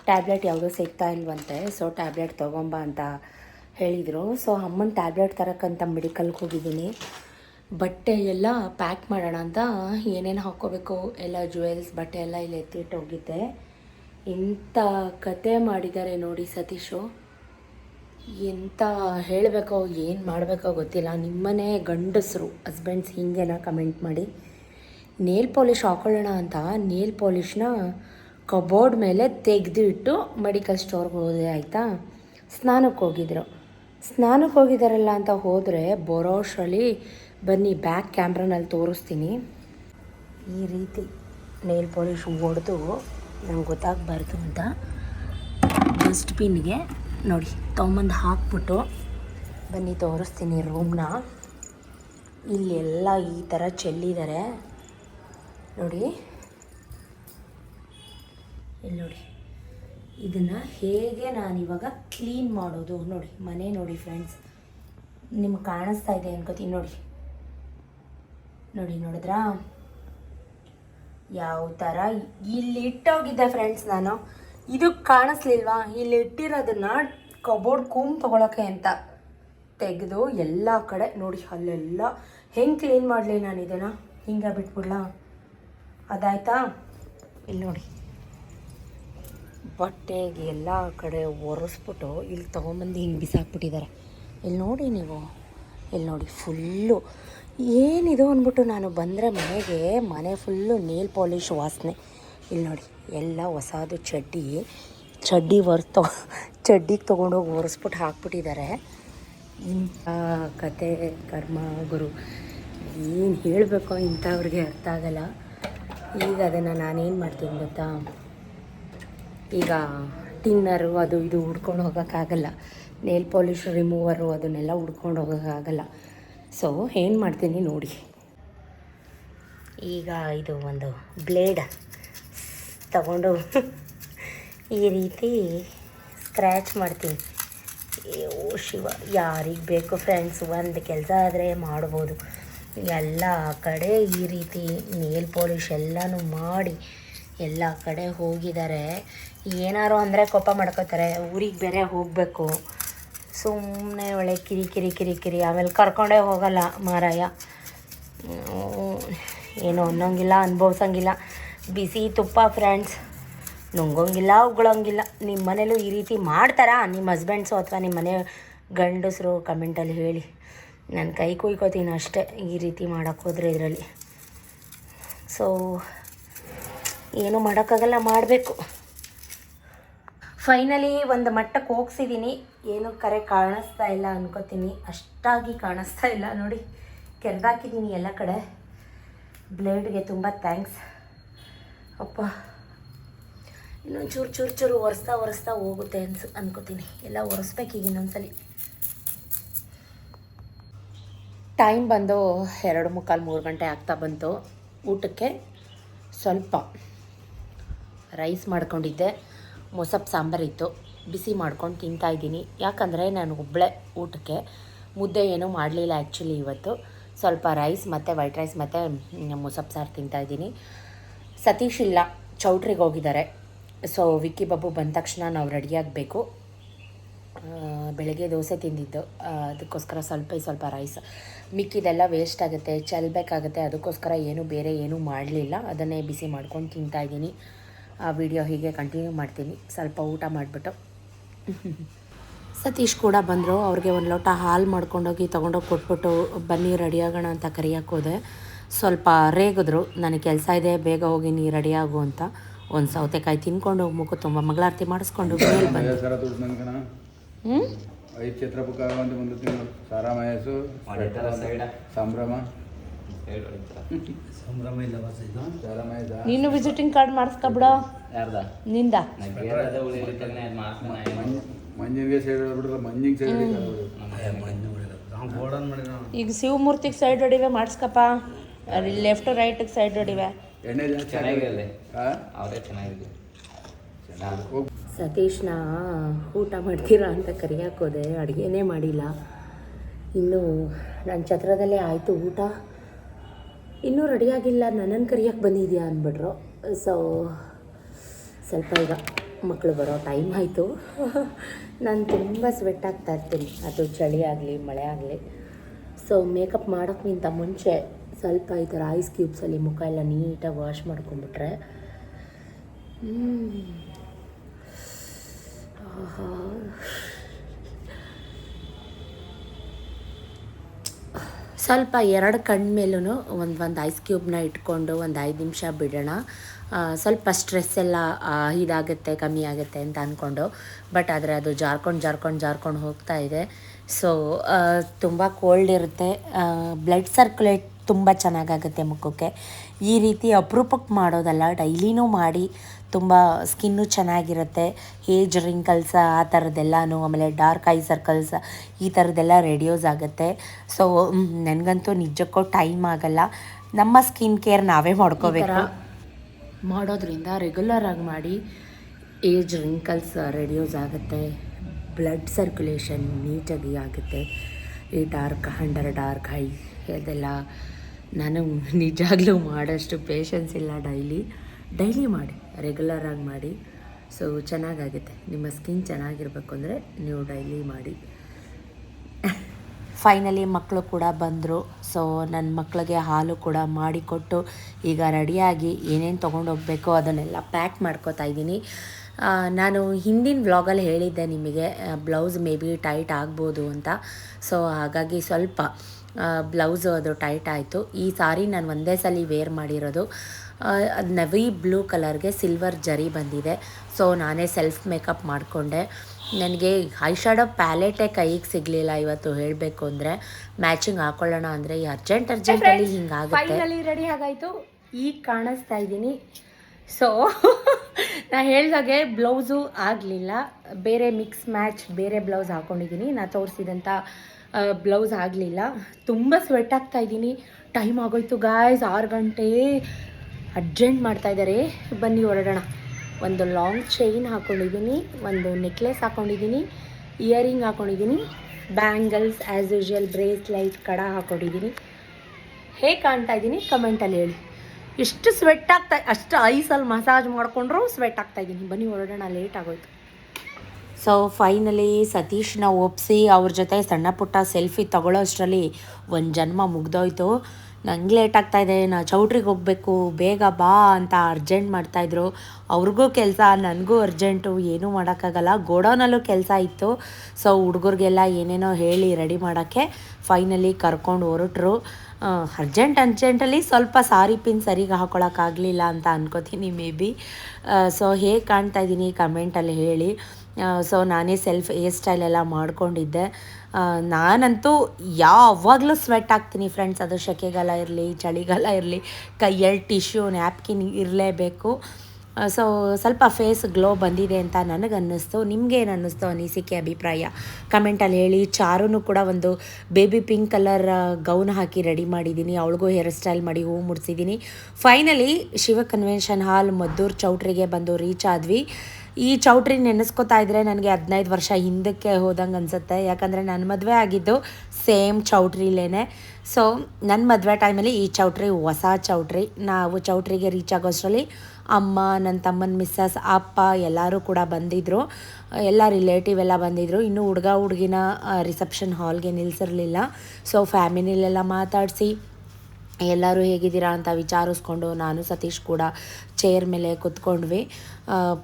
ಟ್ಯಾಬ್ಲೆಟ್ ಯಾವುದೋ ಸಿಗ್ತಾ ಇಲ್ವಂತೆ, ಸೊ ಟ್ಯಾಬ್ಲೆಟ್ ತೊಗೊಂಬ ಅಂತ ಹೇಳಿದರು. ಸೊ ಅಮ್ಮನ ಟ್ಯಾಬ್ಲೆಟ್ ತರಕ್ಕಂತ ಮೆಡಿಕಲ್ಗೆ ಹೋಗಿದ್ದೀನಿ. ಬಟ್ಟೆ ಎಲ್ಲ ಪ್ಯಾಕ್ ಮಾಡೋಣ ಅಂತ ಏನೇನು ಹಾಕ್ಕೋಬೇಕು, ಎಲ್ಲ ಜುವೆಲ್ಸ್ ಬಟ್ಟೆ ಎಲ್ಲ ಇಲ್ಲಿ ಎತ್ತಿಟ್ಟು ಹೋಗಿದ್ದೆ. ಇಂಥ ಕತೆ ಮಾಡಿದ್ದಾರೆ ನೋಡಿ ಸತೀಶು. ಎಂತ ಹೇಳಬೇಕೋ, ಏನು ಮಾಡಬೇಕೋ ಗೊತ್ತಿಲ್ಲ. ನಿಮ್ಮನೆ ಗಂಡಸರು ಹಸ್ಬೆಂಡ್ಸ್ ಹಿಂಗೆನ ಕಮೆಂಟ್ ಮಾಡಿ ನೇಲ್ ಪಾಲಿಷ್ ಹಾಕೊಳ್ಳೋಣ ಅಂತ ನೇಲ್ ಪಾಲಿಷ್ನ ಕಬೋರ್ಡ್ ಮೇಲೆ ತೆಗೆದು ಇಟ್ಟು ಮೆಡಿಕಲ್ ಸ್ಟೋರ್ಗೆ ಹೋದೆ ಆಯಿತಾ? ಸ್ನಾನಕ್ಕೆ ಹೋಗಿದ್ರು. ಸ್ನಾನಕ್ಕೆ ಹೋಗಿದ್ದಾರಲ್ಲ ಅಂತ ಹೋದರೆ ಬರೋಷ್ಟರಲ್ಲಿ ಬನ್ನಿ ಬ್ಯಾಕ್ ಕ್ಯಾಮ್ರಾನಲ್ಲಿ ತೋರಿಸ್ತೀನಿ. ಈ ರೀತಿ ನೇಲ್ ಪಾಲಿಷ್ ಹೊಡೆದು ನಂಗೆ ಗೊತ್ತಾಗಬಾರ್ದು ಅಂತ ಡಸ್ಟ್ಬಿನ್ಗೆ ನೋಡಿ, ತೊಗೊಂಬಂದು ಹಾಕ್ಬಿಟ್ಟು ಬನ್ನಿ ತೋರಿಸ್ತೀನಿ ರೂಮ್ನ ಎಲ್ಲ ಈ ಥರ ಚೆಲ್ಲಿದ್ದಾರೆ ನೋಡಿ. ಇಲ್ಲಿ ನೋಡಿ. ಇದನ್ನು ಹೇಗೆ ನಾನಿವಾಗ ಕ್ಲೀನ್ ಮಾಡೋದು ನೋಡಿ, ಮನೆ ನೋಡಿ ಫ್ರೆಂಡ್ಸ್ ನಿಮ್ಗೆ ಕಾಣಿಸ್ತಾ ಇದೆ ಅನ್ಕೋತೀನಿ ನೋಡಿ. ನೋಡಿ ನೋಡಿದ್ರಾ? ಯಾವ ಥರ ಇಲ್ಲಿ ಇಟ್ಟೋಗಿದ್ದೆ ಫ್ರೆಂಡ್ಸ್ ನಾನು. ಇದು ಕಾಣಿಸ್ಲಿಲ್ವಾ? ಇಲ್ಲಿ ಇಟ್ಟಿರೋದನ್ನ ಕಬೋರ್ಡ್ ಕೂಮ್ ತೊಗೊಳಕ್ಕೆ ಅಂತ. ತೆಗೆದು ಎಲ್ಲ ಕಡೆ ನೋಡಿ, ಅಲ್ಲೆಲ್ಲ ಹೆಂಗೆ ಕ್ಲೀನ್ ಮಾಡಲಿ ನಾನು ಇದನ್ನ? ಹಿಂಗೆ ಬಿಟ್ಬಿಡ್ಲಾ? ಅದಾಯ್ತಾ? ಇಲ್ಲಿ ನೋಡಿ. ಬಟ್ಟೆಗೆ ಎಲ್ಲ ಕಡೆ ಒರೆಸ್ಬಿಟ್ಟು ಇಲ್ಲಿ ತೊಗೊಂಬಂದು ಹಿಂಗೆ ಬಿಸಾಕ್ಬಿಟ್ಟಿದ್ದಾರೆ ಇಲ್ಲಿ ನೋಡಿ ನೀವು. ಇಲ್ಲಿ ನೋಡಿ ಫುಲ್ಲು ಏನಿದು ಅಂದ್ಬಿಟ್ಟು ನಾನು ಬಂದರೆ ಮನೆಗೆ, ಮನೆ ಫುಲ್ಲು ನೀಲ್ ಪಾಲಿಷ್ ವಾಸನೆ. ಇಲ್ಲಿ ನೋಡಿ, ಎಲ್ಲ ಹೊಸದು ಚಡ್ಡಿ ಚಡ್ಡಿ ವರ್ತ ಚಡ್ಡಿಗೆ ತೊಗೊಂಡೋಗಿ ಒರೆಸ್ಬಿಟ್ಟು ಹಾಕ್ಬಿಟ್ಟಿದ್ದಾರೆ ಇಂಥ ಕತೆ ಕರ್ಮ ಗುರು. ಏನು ಹೇಳಬೇಕು ಇಂಥವ್ರಿಗೆ ಅರ್ಥ ಆಗಲ್ಲ. ಈಗ ಅದನ್ನು ನಾನೇನು ಮಾಡ್ತೀನಿ ಗೊತ್ತಾ? ಈಗ ಟಿನ್ನರು ಅದು ಇದು ಹುಡ್ಕೊಂಡು ಹೋಗೋಕ್ಕಾಗಲ್ಲ. ನೇಲ್ ಪಾಲಿಶ್ ರಿಮೂವರು ಅದನ್ನೆಲ್ಲ ಹುಡ್ಕೊಂಡು ಹೋಗೋಕ್ಕಾಗಲ್ಲ. ಸೊ ಏನು ಮಾಡ್ತೀನಿ ನೋಡಿ. ಈಗ ಇದು ಒಂದು ಬ್ಲೇಡ್ ತಗೊಂಡು ಈ ರೀತಿ ಸ್ಕ್ರ್ಯಾಚ್ ಮಾಡ್ತೀನಿ. ಓ ಶಿವ, ಯಾರಿಗೆ ಬೇಕು ಫ್ರೆಂಡ್ಸ್ ಒಂದು ಕೆಲಸ ಆದರೆ ಮಾಡ್ಬೋದು. ಎಲ್ಲ ಕಡೆ ಈ ರೀತಿ ನೇಲ್ ಪಾಲಿಷ್ ಎಲ್ಲನೂ ಮಾಡಿ ಎಲ್ಲ ಕಡೆ ಹೋಗಿದ್ದಾರೆ ಏನಾರು ಅಂದರೆ ಕೋಪ ಮಾಡ್ಕೋತಾರೆ. ಊರಿಗೆ ಬೇರೆ ಹೋಗಬೇಕು. ಸುಮ್ಮನೆ ಒಳ್ಳೆ ಕಿರಿ ಕಿರಿ ಕಿರಿ ಕಿರಿ. ಆಮೇಲೆ ಕರ್ಕೊಂಡೇ ಹೋಗಲ್ಲ ಮಾರಾಯ. ಏನು ಅನ್ನೋಂಗಿಲ್ಲ, ಅನುಭವಿಸಂಗಿಲ್ಲ. ಬಿಸಿ ತುಪ್ಪ ಫ್ರೆಂಡ್ಸ್ ನುಂಗೋಂಗಿಲ್ಲ, ಉಗ್ಳೋಂಗಿಲ್ಲ. ನಿಮ್ಮ ಮನೇಲೂ ಈ ರೀತಿ ಮಾಡ್ತಾರಾ? ನಿಮ್ಮ ಹಸ್ಬೆಂಡ್ಸು ಅಥವಾ ನಿಮ್ಮ ಮನೆ ಗಂಡಸರು ಕಮೆಂಟಲ್ಲಿ ಹೇಳಿ. ನಾನು ಕೈ ಕುಯ್ಕೋತೀನಿ ಅಷ್ಟೇ ಈ ರೀತಿ ಮಾಡೋಕ್ಕೆ ಹೋದರೆ ಇದರಲ್ಲಿ. ಸೊ ಏನೂ ಮಾಡೋಕ್ಕಾಗಲ್ಲ, ಮಾಡಬೇಕು. ಫೈನಲಿ ಒಂದು ಮಟ್ಟಕ್ಕೆ ಹೋಗ್ಸಿದ್ದೀನಿ ಏನು ಕರೆ ಕಾಣಿಸ್ತಾ ಇಲ್ಲ ಅನ್ಕೋತೀನಿ. ಅಷ್ಟಾಗಿ ಕಾಣಿಸ್ತಾ ಇಲ್ಲ ನೋಡಿ. ಕೆರೆದಾಕಿದ್ದೀನಿ ಎಲ್ಲ ಕಡೆ. ಬ್ಲೇಡ್ಗೆ ತುಂಬ ಥ್ಯಾಂಕ್ಸ್ ಅಪ್ಪ. ಇನ್ನೊಂದು ಚೂರು ಚೂರು ಚೂರು ಒರೆಸ್ತಾ ಒರೆಸ್ತಾ ಹೋಗುತ್ತೆ ಅನ್ಸ್, ಅನ್ಕೋತೀನಿ. ಎಲ್ಲ ಒರೆಸ್ಬೇಕೀಗ ಇನ್ನೊಂದ್ಸಲಿ. ಟೈಮ್ ಬಂದು ಎರಡು ಮುಕ್ಕಾಲು ಮೂರು ಗಂಟೆ ಆಗ್ತಾ ಬಂತು. ಊಟಕ್ಕೆ ಸ್ವಲ್ಪ ರೈಸ್ ಮಾಡ್ಕೊಂಡಿದ್ದೆ. ಮೊಸಪ್ ಸಾಂಬಾರಿತ್ತು. ಬಿಸಿ ಮಾಡ್ಕೊಂಡು ತಿಂತಾ ಇದ್ದೀನಿ. ಯಾಕಂದರೆ ನಾನು ಒಬ್ಬಳೆ ಊಟಕ್ಕೆ ಮುದ್ದೆ ಏನೂ ಮಾಡಲಿಲ್ಲ ಆ್ಯಕ್ಚುಲಿ ಇವತ್ತು. ಸ್ವಲ್ಪ ರೈಸ್ ಮತ್ತು ವೈಟ್ ರೈಸ್ ಮತ್ತು ಮೊಸಪ್ ಸಾರು ತಿಂತಾ ಇದ್ದೀನಿ. ಸತೀಶ್ ಇಲ್ಲ. ಚೌಟ್ರಿಗೆ ಹೋಗಿದ್ದಾರೆ. ಸೊ ವಿಕ್ಕಿ ಬಾಬು ಬಂದ ತಕ್ಷಣ ನಾವು ರೆಡಿಯಾಗಬೇಕು ಬೆಳಗ್ಗೆ ದೋಸೆ ತಿಂದಿದ್ದು. ಅದಕ್ಕೋಸ್ಕರ ಸ್ವಲ್ಪ ಸ್ವಲ್ಪ ರೈಸ್ ಮಿಕ್ಕಿದೆಲ್ಲ ವೇಸ್ಟ್ ಆಗುತ್ತೆ. ಚೆಲ್ಲಬೇಕಾಗುತ್ತೆ ಅದಕ್ಕೋಸ್ಕರ ಏನು ಬೇರೆ ಏನೂ ಮಾಡಲಿಲ್ಲ. ಅದನ್ನೇ ಬಿಸಿ ಮಾಡ್ಕೊಂಡು ತಿಂತಾ ಇದ್ದೀನಿ. ಆ ವಿಡಿಯೋ ಹೀಗೆ ಕಂಟಿನ್ಯೂ ಮಾಡ್ತೀನಿ. ಸ್ವಲ್ಪ ಊಟ ಮಾಡಿಬಿಟ್ಟು. <laughs> ಸತೀಶ್ ಕೂಡ ಬಂದರು. ಅವ್ರಿಗೆ ಒಂದು ಲೋಟ ಹಾಲು ಮಾಡ್ಕೊಂಡೋಗಿ ತೊಗೊಂಡೋಗಿ ಕೊಟ್ಬಿಟ್ಟು ಬನ್ನಿ ರೆಡಿ ಆಗೋಣ ಅಂತ ಕರಿಯಕ್ಕೆ ಹೋದೆ. ಸ್ವಲ್ಪ ರೇಗಿದ್ರು. ನನಗೆ ಕೆಲಸ ಇದೆ ಬೇಗ ಹೋಗಿ ನೀ ರೆಡಿ ಆಗು ಅಂತ. ಒಂದು ಸೌತೆಕಾಯಿ ತಿನ್ಕೊಂಡು ಮುಖ ತುಂಬ ಮಂಗಳಾರತಿ ಮಾಡಿಸ್ಕೊಂಡು ಮೇಲೆ ಬಂದೆ. ಸರ ದುಡ್ಡು ನನ್ಕನ ಹ್ಞೂ ಐದು ಛತ್ರಪುಕ್ಕ ಒಂದು ಒಂದು ತಿಂಗಳು. ಸಾರಾ ಸಂಭ್ರಮ. ಸಂಭ್ರಮ ಇಲ್ಲ ಬಸ್ ಇದು ಸಾರಾ ಮಯಸ ನೀನು ವಿಸಿಟಿಂಗ್ ಕಾರ್ಡ್ ಮಾಡಿಸ್ಕೊಬಿಡೋ. ಯಾರ್ದ? ನಿಂದ. ಮಂಜಿಗೆ ಸೈಡ್ ಮಂಜಿಗೆ ಈಗ ಶಿವಮೂರ್ತಿಗೆ ಸೈಡ್ ಹೊಡಿವೆ ಮಾಡಿಸ್ಕಪ್ಪ. ಲೆಫ್ಟ್ ರೈಟಿಗೆ ಸೈಡ್ ಹೊಡಿವೆ. ಎಣ್ಣೆ ಜಾಸ್ತಿ ಚೆನ್ನಾಗಿರಲಿ ಹಾ? ಅವರೇ ಚೆನ್ನಾಗಿದೆ. ಸತೀಶ್ನ ಊಟ ಮಾಡ್ತೀರಾ ಅಂತ ಕರಿಯಾಕೋದೆ ಅಡುಗೆನೇ ಮಾಡಿಲ್ಲ. ಇನ್ನು ನನ್ನ ಛತ್ರದಲ್ಲೇ ಆಯಿತು ಊಟ. ಇನ್ನೂ ರೆಡಿಯಾಗಿಲ್ಲ ನನ್ನನ್ನು ಕರಿಯೋಕ್ಕೆ ಬಂದಿದೆಯಾ ಅಂದ್ಬಿಟ್ರು. ಸೊ ಸ್ವಲ್ಪ ಈಗ ಮಕ್ಕಳು ಬರೋ ಟೈಮ್ ಆಯಿತು. ನಾನು ತುಂಬ ಸ್ವೆಟ್ ಆಗ್ತಾ ಇರ್ತೀನಿ. ಅದು ಚಳಿ ಆಗಲಿ, ಮಳೆ ಆಗಲಿ. ಸೊ ಮೇಕಪ್ ಮಾಡೋಕ್ಕಿಂತ ಮುಂಚೆ ಸ್ವಲ್ಪ ಈ ಥರ ಐಸ್ ಕ್ಯೂಬ್ಸಲ್ಲಿ ಮುಖ ಎಲ್ಲ ನೀಟಾಗಿ ವಾಶ್ ಮಾಡ್ಕೊಂಬಿಟ್ರೆ. ಆಹಾ. ಸ್ವಲ್ಪ ಎರಡು ಕಣ್ಣು ಮೇಲೂ ಒಂದು ಒಂದು ಐಸ್ ಕ್ಯೂಬ್ನ ಇಟ್ಕೊಂಡು ಒಂದು ಐದು ನಿಮಿಷ ಬಿಡೋಣ. ಸ್ವಲ್ಪ ಸ್ಟ್ರೆಸ್ ಎಲ್ಲ ಇದಾಗುತ್ತೆ, ಕಮ್ಮಿ ಆಗುತ್ತೆ ಅಂತ ಅಂದ್ಕೊಂಡು ಬಟ್ ಆದರೆ ಅದು ಜಾರ್ಕೊಂಡು ಜಾರ್ಕೊಂಡು ಜಾರ್ಕೊಂಡು ಹೋಗ್ತಾ ಇದೆ. ಸೊ ತುಂಬ ಕೋಲ್ಡ್ ಇರುತ್ತೆ. ಬ್ಲಡ್ ಸರ್ಕ್ಯುಲೇಟ್ ತುಂಬ ಚೆನ್ನಾಗಾಗುತ್ತೆ ಮುಖಕ್ಕೆ. ಈ ರೀತಿ ಅಪರೂಪಕ್ಕೆ ಮಾಡೋದಲ್ಲ, ಡೈಲಿನೂ ಮಾಡಿ ತುಂಬ ಸ್ಕಿನ್ನು ಚೆನ್ನಾಗಿರುತ್ತೆ. ಏಜ್ ರಿಂಕಲ್ಸ್, ಆ ಥರದ್ದೆಲ್ಲನೂ, ಆಮೇಲೆ ಡಾರ್ಕ್ ಐ ಸರ್ಕಲ್ಸ್, ಈ ಥರದ್ದೆಲ್ಲ ರೆಡ್ಯೂಸ್ ಆಗುತ್ತೆ. ಸೊ ನನಗಂತೂ ನಿಜಕ್ಕೂ ಟೈಮ್ ಆಗಲ್ಲ. ನಮ್ಮ ಸ್ಕಿನ್ ಕೇರ್ ನಾವೇ ಮಾಡ್ಕೋಬೇಕು. ಮಾಡೋದ್ರಿಂದ ರೆಗ್ಯುಲರ್ ಆಗಿ ಮಾಡಿ ಏಜ್ ರಿಂಕಲ್ಸ್, ರೆಡ್ಯೂಸ್ ಆಗುತ್ತೆ. ಬ್ಲಡ್ ಸರ್ಕ್ಯುಲೇಷನ್ ನೀಟಾಗಿ ಆಗುತ್ತೆ. ಈ ಡಾರ್ಕ್, ಅಂಡರ್ ಡಾರ್ಕ್ ಹೈ ಅದೆಲ್ಲ ನಾನು <laughs> ನಿಜಾಗ್ಲೂ ಮಾಡೋಷ್ಟು ಪೇಷನ್ಸ್ ಇಲ್ಲ ಡೈಲಿ ಡೈಲಿ ಮಾಡಿ ರೆಗ್ಯುಲರಾಗಿ ಮಾಡಿ. ಸೊ ಚೆನ್ನಾಗಾಗುತ್ತೆ. ನಿಮ್ಮ ಸ್ಕಿನ್ ಚೆನ್ನಾಗಿರ್ಬೇಕು ಅಂದರೆ ನೀವು ಡೈಲಿ ಮಾಡಿ. <laughs> ಫೈನಲಿ ಮಕ್ಕಳು ಕೂಡ ಬಂದರು. ಸೊ ನನ್ನ ಮಕ್ಕಳಿಗೆ ಹಾಲು ಕೂಡ ಮಾಡಿಕೊಟ್ಟು ಈಗ ರೆಡಿಯಾಗಿ ಏನೇನು ತೊಗೊಂಡೋಗ್ಬೇಕೋ ಅದನ್ನೆಲ್ಲ ಪ್ಯಾಕ್ ಮಾಡ್ಕೋತಾ ಇದ್ದೀನಿ. ನಾನು ಹಿಂದಿನ ವ್ಲಾಗಲ್ಲಿ ಹೇಳಿದ್ದೆ ನಿಮಗೆ ಬ್ಲೌಸ್ ಮೇ ಬಿ ಟೈಟ್ ಆಗ್ಬೋದು ಅಂತ. ಸೊ ಹಾಗಾಗಿ ಸ್ವಲ್ಪ ಬ್ಲೌಸು ಅದು ಟೈಟ್ ಆಯಿತು. ಈ ಸಾರಿ ನಾನು ಒಂದೇ ಸಲ ವೇರ್ ಮಾಡಿರೋದು. ಅದು ನವಿ ಬ್ಲೂ ಕಲರ್ಗೆ ಸಿಲ್ವರ್ ಜರಿ ಬಂದಿದೆ. ಸೊ ನಾನೇ ಸೆಲ್ಫ್ ಮೇಕಪ್ ಮಾಡಿಕೊಂಡೆ. ನನಗೆ ಐ ಶಾಡೋ ಪ್ಯಾಲೆಟೇ ಕೈಗೆ ಸಿಗಲಿಲ್ಲ ಇವತ್ತು ಹೇಳಬೇಕು ಅಂದರೆ. ಮ್ಯಾಚಿಂಗ್ ಹಾಕೊಳ್ಳೋಣ ಅಂದರೆ ಈ ಅರ್ಜೆಂಟ್ ಅರ್ಜೆಂಟಲ್ಲಿ ಹಿಂಗಾಗುತ್ತೆ. ರೆಡಿ ಆಗಾಯಿತು ಈಗ ಕಾಣಿಸ್ತಾ ಇದ್ದೀನಿ. ಸೊ <laughs> ನಾ ಹೇಳ್ದಾಗೆ ಬ್ಲೌಸು ಆಗಲಿಲ್ಲ. ಬೇರೆ ಮಿಕ್ಸ್ ಮ್ಯಾಚ್ ಬೇರೆ ಬ್ಲೌಸ್ ಹಾಕ್ಕೊಂಡಿದ್ದೀನಿ ನಾ ತೋರಿಸಿದಂಥ ಬ್ಲೌಸ್ ಆಗಲಿಲ್ಲ. ತುಂಬ ಸ್ವೆಟ್ ಆಗ್ತಾ ಇದ್ದೀನಿ ಟೈಮ್ ಆಗೋಯ್ತು ಗಾಯ್ಸ್ ಆರು ಗಂಟೆ ಅರ್ಜೆಂಟ್ ಮಾಡ್ತಾ ಇದ್ದಾರೆ ಬನ್ನಿ ಹೊರಡೋಣ. ಒಂದು ಲಾಂಗ್ ಚೈನ್ ಹಾಕ್ಕೊಂಡಿದ್ದೀನಿ ಒಂದು ನೆಕ್ಲೆಸ್ ಹಾಕ್ಕೊಂಡಿದ್ದೀನಿ ಇಯರಿಂಗ್ ಹಾಕ್ಕೊಂಡಿದ್ದೀನಿ ಬ್ಯಾಂಗಲ್ಸ್ ಆ್ಯಸ್ ಯೂಶುವಲ್ ಬ್ರೇಸ್ಲೈಟ್ ಕಡ ಹಾಕ್ಕೊಂಡಿದ್ದೀನಿ ಹೇಗೆ ಕಾಣ್ತಾ ಇದ್ದೀನಿ ಕಮೆಂಟಲ್ಲಿ ಹೇಳಿ. ಎಷ್ಟು ಸ್ವೆಟ್ ಆಗ್ತಾ, ಅಷ್ಟು ಐಸಲ್ಲಿ ಮಸಾಜ್ ಮಾಡಿಕೊಂಡ್ರು ಸ್ವೆಟ್ ಆಗ್ತಾ ಇದ್ದೀನಿ ಬನ್ನಿ, ಹೊರಡೋಣ ಲೇಟ್ ಆಗೋಯ್ತು. ಸೊ ಫೈನಲಿ ಸತೀಶ್ನ ಒಪ್ಸಿ ಅವ್ರ ಜೊತೆ ಸಣ್ಣ ಪುಟ್ಟ ಸೆಲ್ಫಿ ತಗೊಳ್ಳೋ ಅಷ್ಟರಲ್ಲಿ ಒಂದು ಜನ್ಮ ಮುಗ್ದೋಯ್ತು. ನಂಗೆ ಲೇಟ್ ಆಗ್ತಾ ಇದೆ, ನಾ ಚೌಟ್ರಿಗೆ ಹೋಗಬೇಕು, ಬೇಗ ಬಾ ಅಂತ ಅರ್ಜೆಂಟ್ ಮಾಡ್ತಾಯಿದ್ರು ಅವ್ರಿಗೂ ಕೆಲಸ, ನನಗೂ ಅರ್ಜೆಂಟು ಏನೂ ಮಾಡೋಕ್ಕಾಗಲ್ಲ. ಗೋಡೌನಲ್ಲೂ ಕೆಲಸ ಇತ್ತು. ಸೊ ಹುಡುಗರಿಗೆಲ್ಲ ಏನೇನೋ ಹೇಳಿ ರೆಡಿ ಮಾಡೋಕ್ಕೆ ಫೈನಲಿ ಕರ್ಕೊಂಡು ಹೊರಟ್ರು. ಅರ್ಜೆಂಟ್ ಅರ್ಜೆಂಟಲ್ಲಿ ಸ್ವಲ್ಪ ಸಾರಿ ಪಿನ್ ಸರಿಗೆ ಹಾಕೊಳಕ್ಕಾಗಲಿಲ್ಲ ಅಂತ ಅನ್ಕೋತೀನಿ ಮೇ ಬಿ ಸೊ ಹೇಗೆ ಕಾಣ್ತಾ ಇದ್ದೀನಿ ಕಮೆಂಟಲ್ಲಿ ಹೇಳಿ. ಸೊ ನಾನೇ ಸೆಲ್ಫ್ ಹೇರ್ ಸ್ಟೈಲ್ ಎಲ್ಲ ಮಾಡ್ಕೊಂಡಿದ್ದೆ. ನಾನಂತೂ ಯಾವಾಗಲೂ ಸ್ವೆಟ್ ಆಗ್ತೀನಿ ಫ್ರೆಂಡ್ಸ್ ಅದು ಸೆಕೆಗಾಲ ಇರಲಿ ಚಳಿಗಾಲ ಇರಲಿ, ಕೈಯಲ್ಲಿ ಟಿಶ್ಯೂ ನ್ಯಾಪ್ಕಿನ್ ಇರಲೇಬೇಕು. ಸೊ ಸ್ವಲ್ಪ ಫೇಸ್ ಗ್ಲೋ ಬಂದಿದೆ ಅಂತ ನನಗೆ ಅನ್ನಿಸ್ತು ನಿಮ್ಗೆ ಏನು ಅನ್ನಿಸ್ತು ಅನಿಸಿಕೆ, ಅಭಿಪ್ರಾಯ? ಕಮೆಂಟಲ್ಲಿ ಹೇಳಿ. ಚಾರುನು ಕೂಡ ಒಂದು ಬೇಬಿ ಪಿಂಕ್ ಕಲರ್ ಗೌನ್ ಹಾಕಿ ರೆಡಿ ಮಾಡಿದ್ದೀನಿ ಅವಳಿಗೂ ಹೇರ್ ಸ್ಟೈಲ್ ಮಾಡಿ ಹೂ ಮುಡಿಸಿದ್ದೀನಿ finally Shiva convention hall Maddur ಚೌಟ್ರಿಗೆ ಬಂದು ರೀಚ್ ಆದ್ವಿ. ಈ ಚೌಟ್ರಿ ನೆನೆಸ್ಕೋತಾ ಇದ್ರೆ ನನಗೆ ಹದಿನೈದು ವರ್ಷ ಹಿಂದಕ್ಕೆ ಹೋದಂಗೆ ಅನಿಸುತ್ತೆ. ಯಾಕಂದರೆ ನನ್ನ ಮದುವೆ ಆಗಿದ್ದು ಸೇಮ್ ಚೌಟ್ರಿಲೇ ಸೊ ನನ್ನ ಮದುವೆ ಟೈಮಲ್ಲಿ ಈ ಚೌಟ್ರಿ ಹೊಸ ಚೌಟ್ರಿ. ನಾವು ಚೌಟ್ರಿಗೆ ರೀಚ್ ಆಗೋಷ್ಟರಲ್ಲಿ ಅಮ್ಮ ನನ್ನ ತಮ್ಮನ ಮಿಸ್ಸಸ್, ಅಪ್ಪ ಎಲ್ಲರೂ ಕೂಡ ಬಂದಿದ್ದರು ಎಲ್ಲ ರಿಲೇಟಿವ್ ಎಲ್ಲ ಬಂದಿದ್ದರು ಇನ್ನು ಹುಡುಗ, ಹುಡುಗಿನ ರಿಸೆಪ್ಷನ್ ಹಾಲ್ಗೆ ನಿಲ್ಲಿಸಿರಲಿಲ್ಲ ಸೊ ಫ್ಯಾಮಿಲಿಲೆಲ್ಲ ಮಾತಾಡಿಸಿ, ಎಲ್ಲರೂ ಹೇಗಿದ್ದೀರಾ ಅಂತ ವಿಚಾರಿಸ್ಕೊಂಡು ನಾನು ಸತೀಶ್ ಕೂಡ ಚೇರ್ ಮೇಲೆ ಕುತ್ಕೊಂಡ್ವಿ.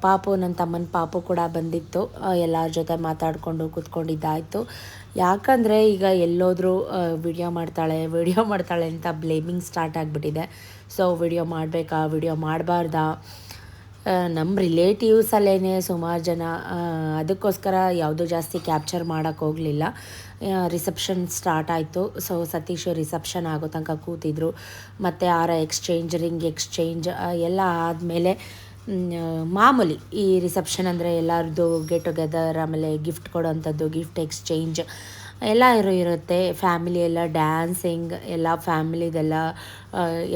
ಪಾಪು ನನ್ನ ತಮ್ಮನ ಪಾಪು ಕೂಡ ಬಂದಿತ್ತು. ಎಲ್ಲರ ಜೊತೆ ಮಾತಾಡಿಕೊಂಡು ಕುತ್ಕೊಂಡಿದ್ದಾಯಿತು. ಯಾಕಂದರೆ ಈಗ ಎಲ್ಲೋದರೂ ವಿಡಿಯೋ ಮಾಡ್ತಾಳೆ ವಿಡಿಯೋ ಮಾಡ್ತಾಳೆ ಅಂತ ಬ್ಲೇಮಿಂಗ್ ಸ್ಟಾರ್ಟ್ ಆಗಿಬಿಟ್ಟಿದೆ. ಸೊ ವಿಡಿಯೋ ಮಾಡಬೇಕಾ? ವಿಡಿಯೋ ಮಾಡಬಾರ್ದಾ? ನಮ್ಮ ರಿಲೇಟಿವ್ಸಲ್ಲೇ ಸುಮಾರು ಜನ ಅದಕ್ಕೋಸ್ಕರ ಯಾವುದೂ ಜಾಸ್ತಿ ಕ್ಯಾಪ್ಚರ್ ಹೋಗಲಿಲ್ಲ. ರಿಸೆಪ್ಷನ್ ಸ್ಟಾರ್ಟ್ ಆಯಿತು. ಸೊ ಸತೀಶ್ ರಿಸೆಪ್ಷನ್ ಆಗೋ ತನಕ ಕೂತಿದ್ರು. ಮತ್ತು ಆರ ಎಕ್ಸ್ಚೇಂಜ್ ರಿಂಗ್ ಎಕ್ಸ್ಚೇಂಜ್ ಎಲ್ಲ ಆದಮೇಲೆ ಮಾಮೂಲಿ ಈ ರಿಸೆಪ್ಷನ್ ಅಂದರೆ ಎಲ್ಲರದ್ದು ಗೆಟ್ ಟುಗೆದರ್ ಆಮೇಲೆ ಗಿಫ್ಟ್ ಕೊಡೋವಂಥದ್ದು ಗಿಫ್ಟ್ ಎಕ್ಸ್ಚೇಂಜ್ ಎಲ್ಲ ಇರೋ ಇರುತ್ತೆ. ಫ್ಯಾಮಿಲಿ ಎಲ್ಲ ಡ್ಯಾನ್ಸಿಂಗ್ ಎಲ್ಲ ಫ್ಯಾಮಿಲಿದೆಲ್ಲ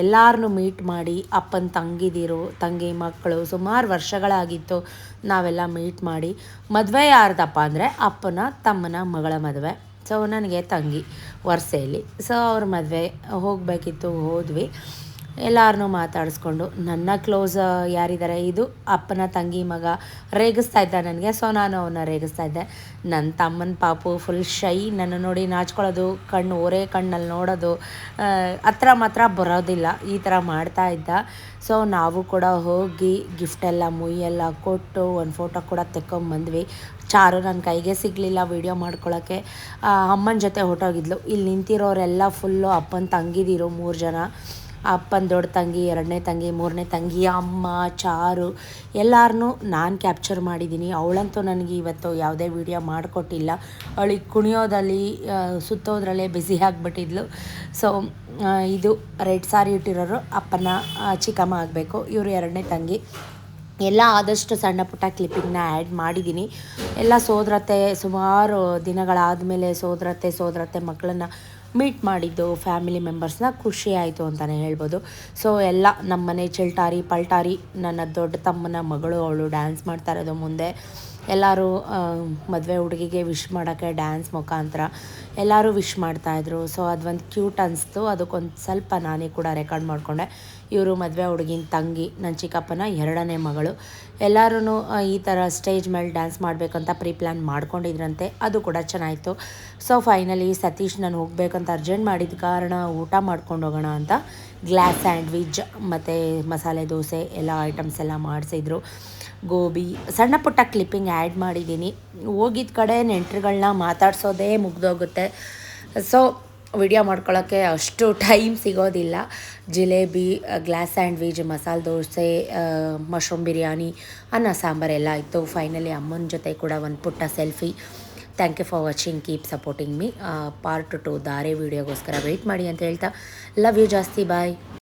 ಎಲ್ಲರನ್ನೂ ಮೀಟ್ ಮಾಡಿ ಅಪ್ಪನ ತಂಗಿದಿರು, ತಂಗಿ ಮಕ್ಕಳು ಸುಮಾರು ವರ್ಷಗಳಾಗಿತ್ತು ನಾವೆಲ್ಲ ಮೀಟ್ ಮಾಡಿ. ಮದುವೆ ಯಾರ್ದಪ್ಪ ಅಂದರೆ ಅಪ್ಪನ, ತಮ್ಮನ ಮಗಳ ಮದುವೆ. ಸೊ ನನಗೆ ತಂಗಿ ವರ್ಷೆಯಲ್ಲಿ. ಸೊ ಅವ್ರ ಮದುವೆ ಹೋಗಬೇಕಿತ್ತು, ಹೋದ್ವಿ. ಎಲ್ಲರನ್ನೂ ಮಾತಾಡಿಸ್ಕೊಂಡು, ನನ್ನ ಕ್ಲೋಸ್ ಯಾರಿದ್ದಾರೆ ಇದು ಅಪ್ಪನ ತಂಗಿ ಮಗ ರೇಗಿಸ್ತಾ ಇದ್ದ ನನಗೆ. ಸೊ ನಾನು ಅವನ್ನ ರೇಗಿಸ್ತಾ ಇದ್ದೆ. ನನ್ನ ತಮ್ಮನ ಪಾಪು ಫುಲ್ ಶೈ ನನ್ನ ನೋಡಿ ನಾಚ್ಕೊಳ್ಳೋದು, ಕಣ್ಣು ಒರೆ ಕಣ್ಣಲ್ಲಿ ನೋಡೋದು ಹತ್ರ ಮಾತ್ರ ಬರೋದಿಲ್ಲ. ಈ ಥರ ಮಾಡ್ತಾ ಇದ್ದ. ಸೊ ನಾವು ಕೂಡ ಹೋಗಿ ಗಿಫ್ಟೆಲ್ಲ ಮುಯ್ಯೆಲ್ಲ ಕೊಟ್ಟು ಒಂದು ಫೋಟೋ ಕೂಡ ತೆಕ್ಕೊಂಬಂದ್ವಿ ಚಾರು ನನ್ನ ಕೈಗೆ ಸಿಗಲಿಲ್ಲ ವೀಡಿಯೋ ಮಾಡ್ಕೊಳ್ಳೋಕ್ಕೆ ಅಮ್ಮನ ಜೊತೆ ಹೊಟ್ಟೋಗಿದ್ಲು ಇಲ್ಲಿ ನಿಂತಿರೋರೆಲ್ಲ ಫುಲ್ಲು ಅಪ್ಪನ ತಂಗಿದಿರು ಮೂರು ಜನ. ಅಪ್ಪನ ದೊಡ್ಡ ತಂಗಿ, ಎರಡನೇ ತಂಗಿ, ಮೂರನೇ ತಂಗಿ, ಅಮ್ಮ, ಚಾರು ಎಲ್ಲಾರನ್ನೂ ನಾನು ಕ್ಯಾಪ್ಚರ್ ಮಾಡಿದ್ದೀನಿ ಅವಳಂತೂ ನನಗೆ ಇವತ್ತು ಯಾವುದೇ ವಿಡಿಯೋ ಮಾಡಿಕೊಟ್ಟಿಲ್ಲ. ಅವಳಿಗೆ ಕುಣಿಯೋದಲ್ಲಿ ಸುತ್ತೋದ್ರಲ್ಲೇ ಬ್ಯುಸಿ ಆಗಿಬಿಟ್ಟಿದ್ಲು. ಸೊ ಇದು ರೆಡ್ ಸಾರಿ ಇಟ್ಟಿರೋರು ಅಪ್ಪನ ಚಿಕ್ಕಮ್ಮ ಆಗಬೇಕು. ಇವರು ಎರಡನೇ ತಂಗಿ. ಎಲ್ಲ ಆದಷ್ಟು ಸಣ್ಣ ಪುಟ್ಟ ಕ್ಲಿಪ್ಪಿಂಗ್ನ ಆ್ಯಡ್ ಮಾಡಿದ್ದೀನಿ ಎಲ್ಲ ಸೋದರತೆ ಸುಮಾರು ದಿನಗಳಾದಮೇಲೆ ಸೋದರತೆ ಸೋದರತೆ ಮಕ್ಕಳನ್ನ ಮೀಟ್ ಮಾಡಿದ್ದು ಫ್ಯಾಮಿಲಿ ಮೆಂಬರ್ಸ್ನ ಖುಷಿ ಆಯಿತು ಅಂತಲೇ ಹೇಳ್ಬೋದು. ಸೊ ಎಲ್ಲ ನಮ್ಮನೆ ಚಿಲ್ಟಾರಿ ಪಲ್ಟಾರಿ ನನ್ನ ದೊಡ್ಡ ತಮ್ಮನ ಮಗಳು, ಅವಳು ಡ್ಯಾನ್ಸ್ ಮಾಡ್ತಾ ಇರೋದು ಮುಂದೆ. ಎಲ್ಲರೂ ಮದುವೆ ಹುಡುಗಿಗೆ ವಿಶ್ ಮಾಡೋಕ್ಕೆ ಡ್ಯಾನ್ಸ್ ಮುಖಾಂತರ ಎಲ್ಲರೂ ವಿಶ್ ಮಾಡ್ತಾಯಿದ್ರು ಸೊ ಅದೊಂದು ಕ್ಯೂಟ್ ಅನಿಸ್ತು. ಅದಕ್ಕೊಂದು ಸ್ವಲ್ಪ ನಾನೇ ಕೂಡ ರೆಕಾರ್ಡ್ ಮಾಡಿಕೊಂಡೆ. ಇವರು ಮದುವೆ ಹುಡುಗಿನ ತಂಗಿ ನನ್ನ ಚಿಕ್ಕಪ್ಪನ ಎರಡನೇ ಮಗಳು. ಎಲ್ಲರೂ ಈ ಥರ ಸ್ಟೇಜ್ ಮೇಲೆ ಡ್ಯಾನ್ಸ್ ಮಾಡಬೇಕಂತ ಪ್ರೀ ಪ್ಲ್ಯಾನ್ ಮಾಡ್ಕೊಂಡಿದ್ರಂತೆ. ಅದು ಕೂಡ ಚೆನ್ನಾಯಿತು. ಸೊ ಫೈನಲಿ ಸತೀಶ್ ನಾನು ಹೋಗಬೇಕಂತ ಅರ್ಜೆಂಟ್ ಮಾಡಿದ ಕಾರಣ ಊಟ ಮಾಡ್ಕೊಂಡು ಹೋಗೋಣ ಅಂತ ಗ್ಲಾಸ್ ಸ್ಯಾಂಡ್ವಿಚ್ ಮತ್ತು ಮಸಾಲೆ ದೋಸೆ, ಎಲ್ಲ ಐಟಮ್ಸ್ ಎಲ್ಲ ಮಾಡಿಸಿದ್ರು. ಗೋಬಿ, ಸಣ್ಣ ಪುಟ್ಟ ಕ್ಲಿಪ್ಪಿಂಗ್ ಆ್ಯಡ್ ಮಾಡಿದ್ದೀನಿ. ಹೋಗಿದ್ದ ಕಡೆ ನೆಂಟರುಗಳನ್ನ ಮಾತಾಡ್ಸೋದೇ ಮುಗ್ದೋಗುತ್ತೆ. ಸೊ ವಿಡಿಯೋ ಮಾಡ್ಕೊಳ್ಳೋಕ್ಕೆ ಅಷ್ಟು ಟೈಮ್ ಸಿಗೋದಿಲ್ಲ. Jalebi glass sandwich masala dosa mushroom biryani, ಅನ್ನ ಸಾಂಬಾರೆಲ್ಲ ಇತ್ತು. ಫೈನಲಿ ಅಮ್ಮನ ಜೊತೆ ಕೂಡ ಒಂದು ಪುಟ್ಟ selfie thank you for watching keep supporting me part two ದಾರೆ ವೀಡಿಯೋಗೋಸ್ಕರ ವೆಯ್ಟ್ ಮಾಡಿ ಅಂತ ಹೇಳ್ತಾ. ಲವ್ ಯು ಜಾಸ್ತಿ. ಬಾಯ್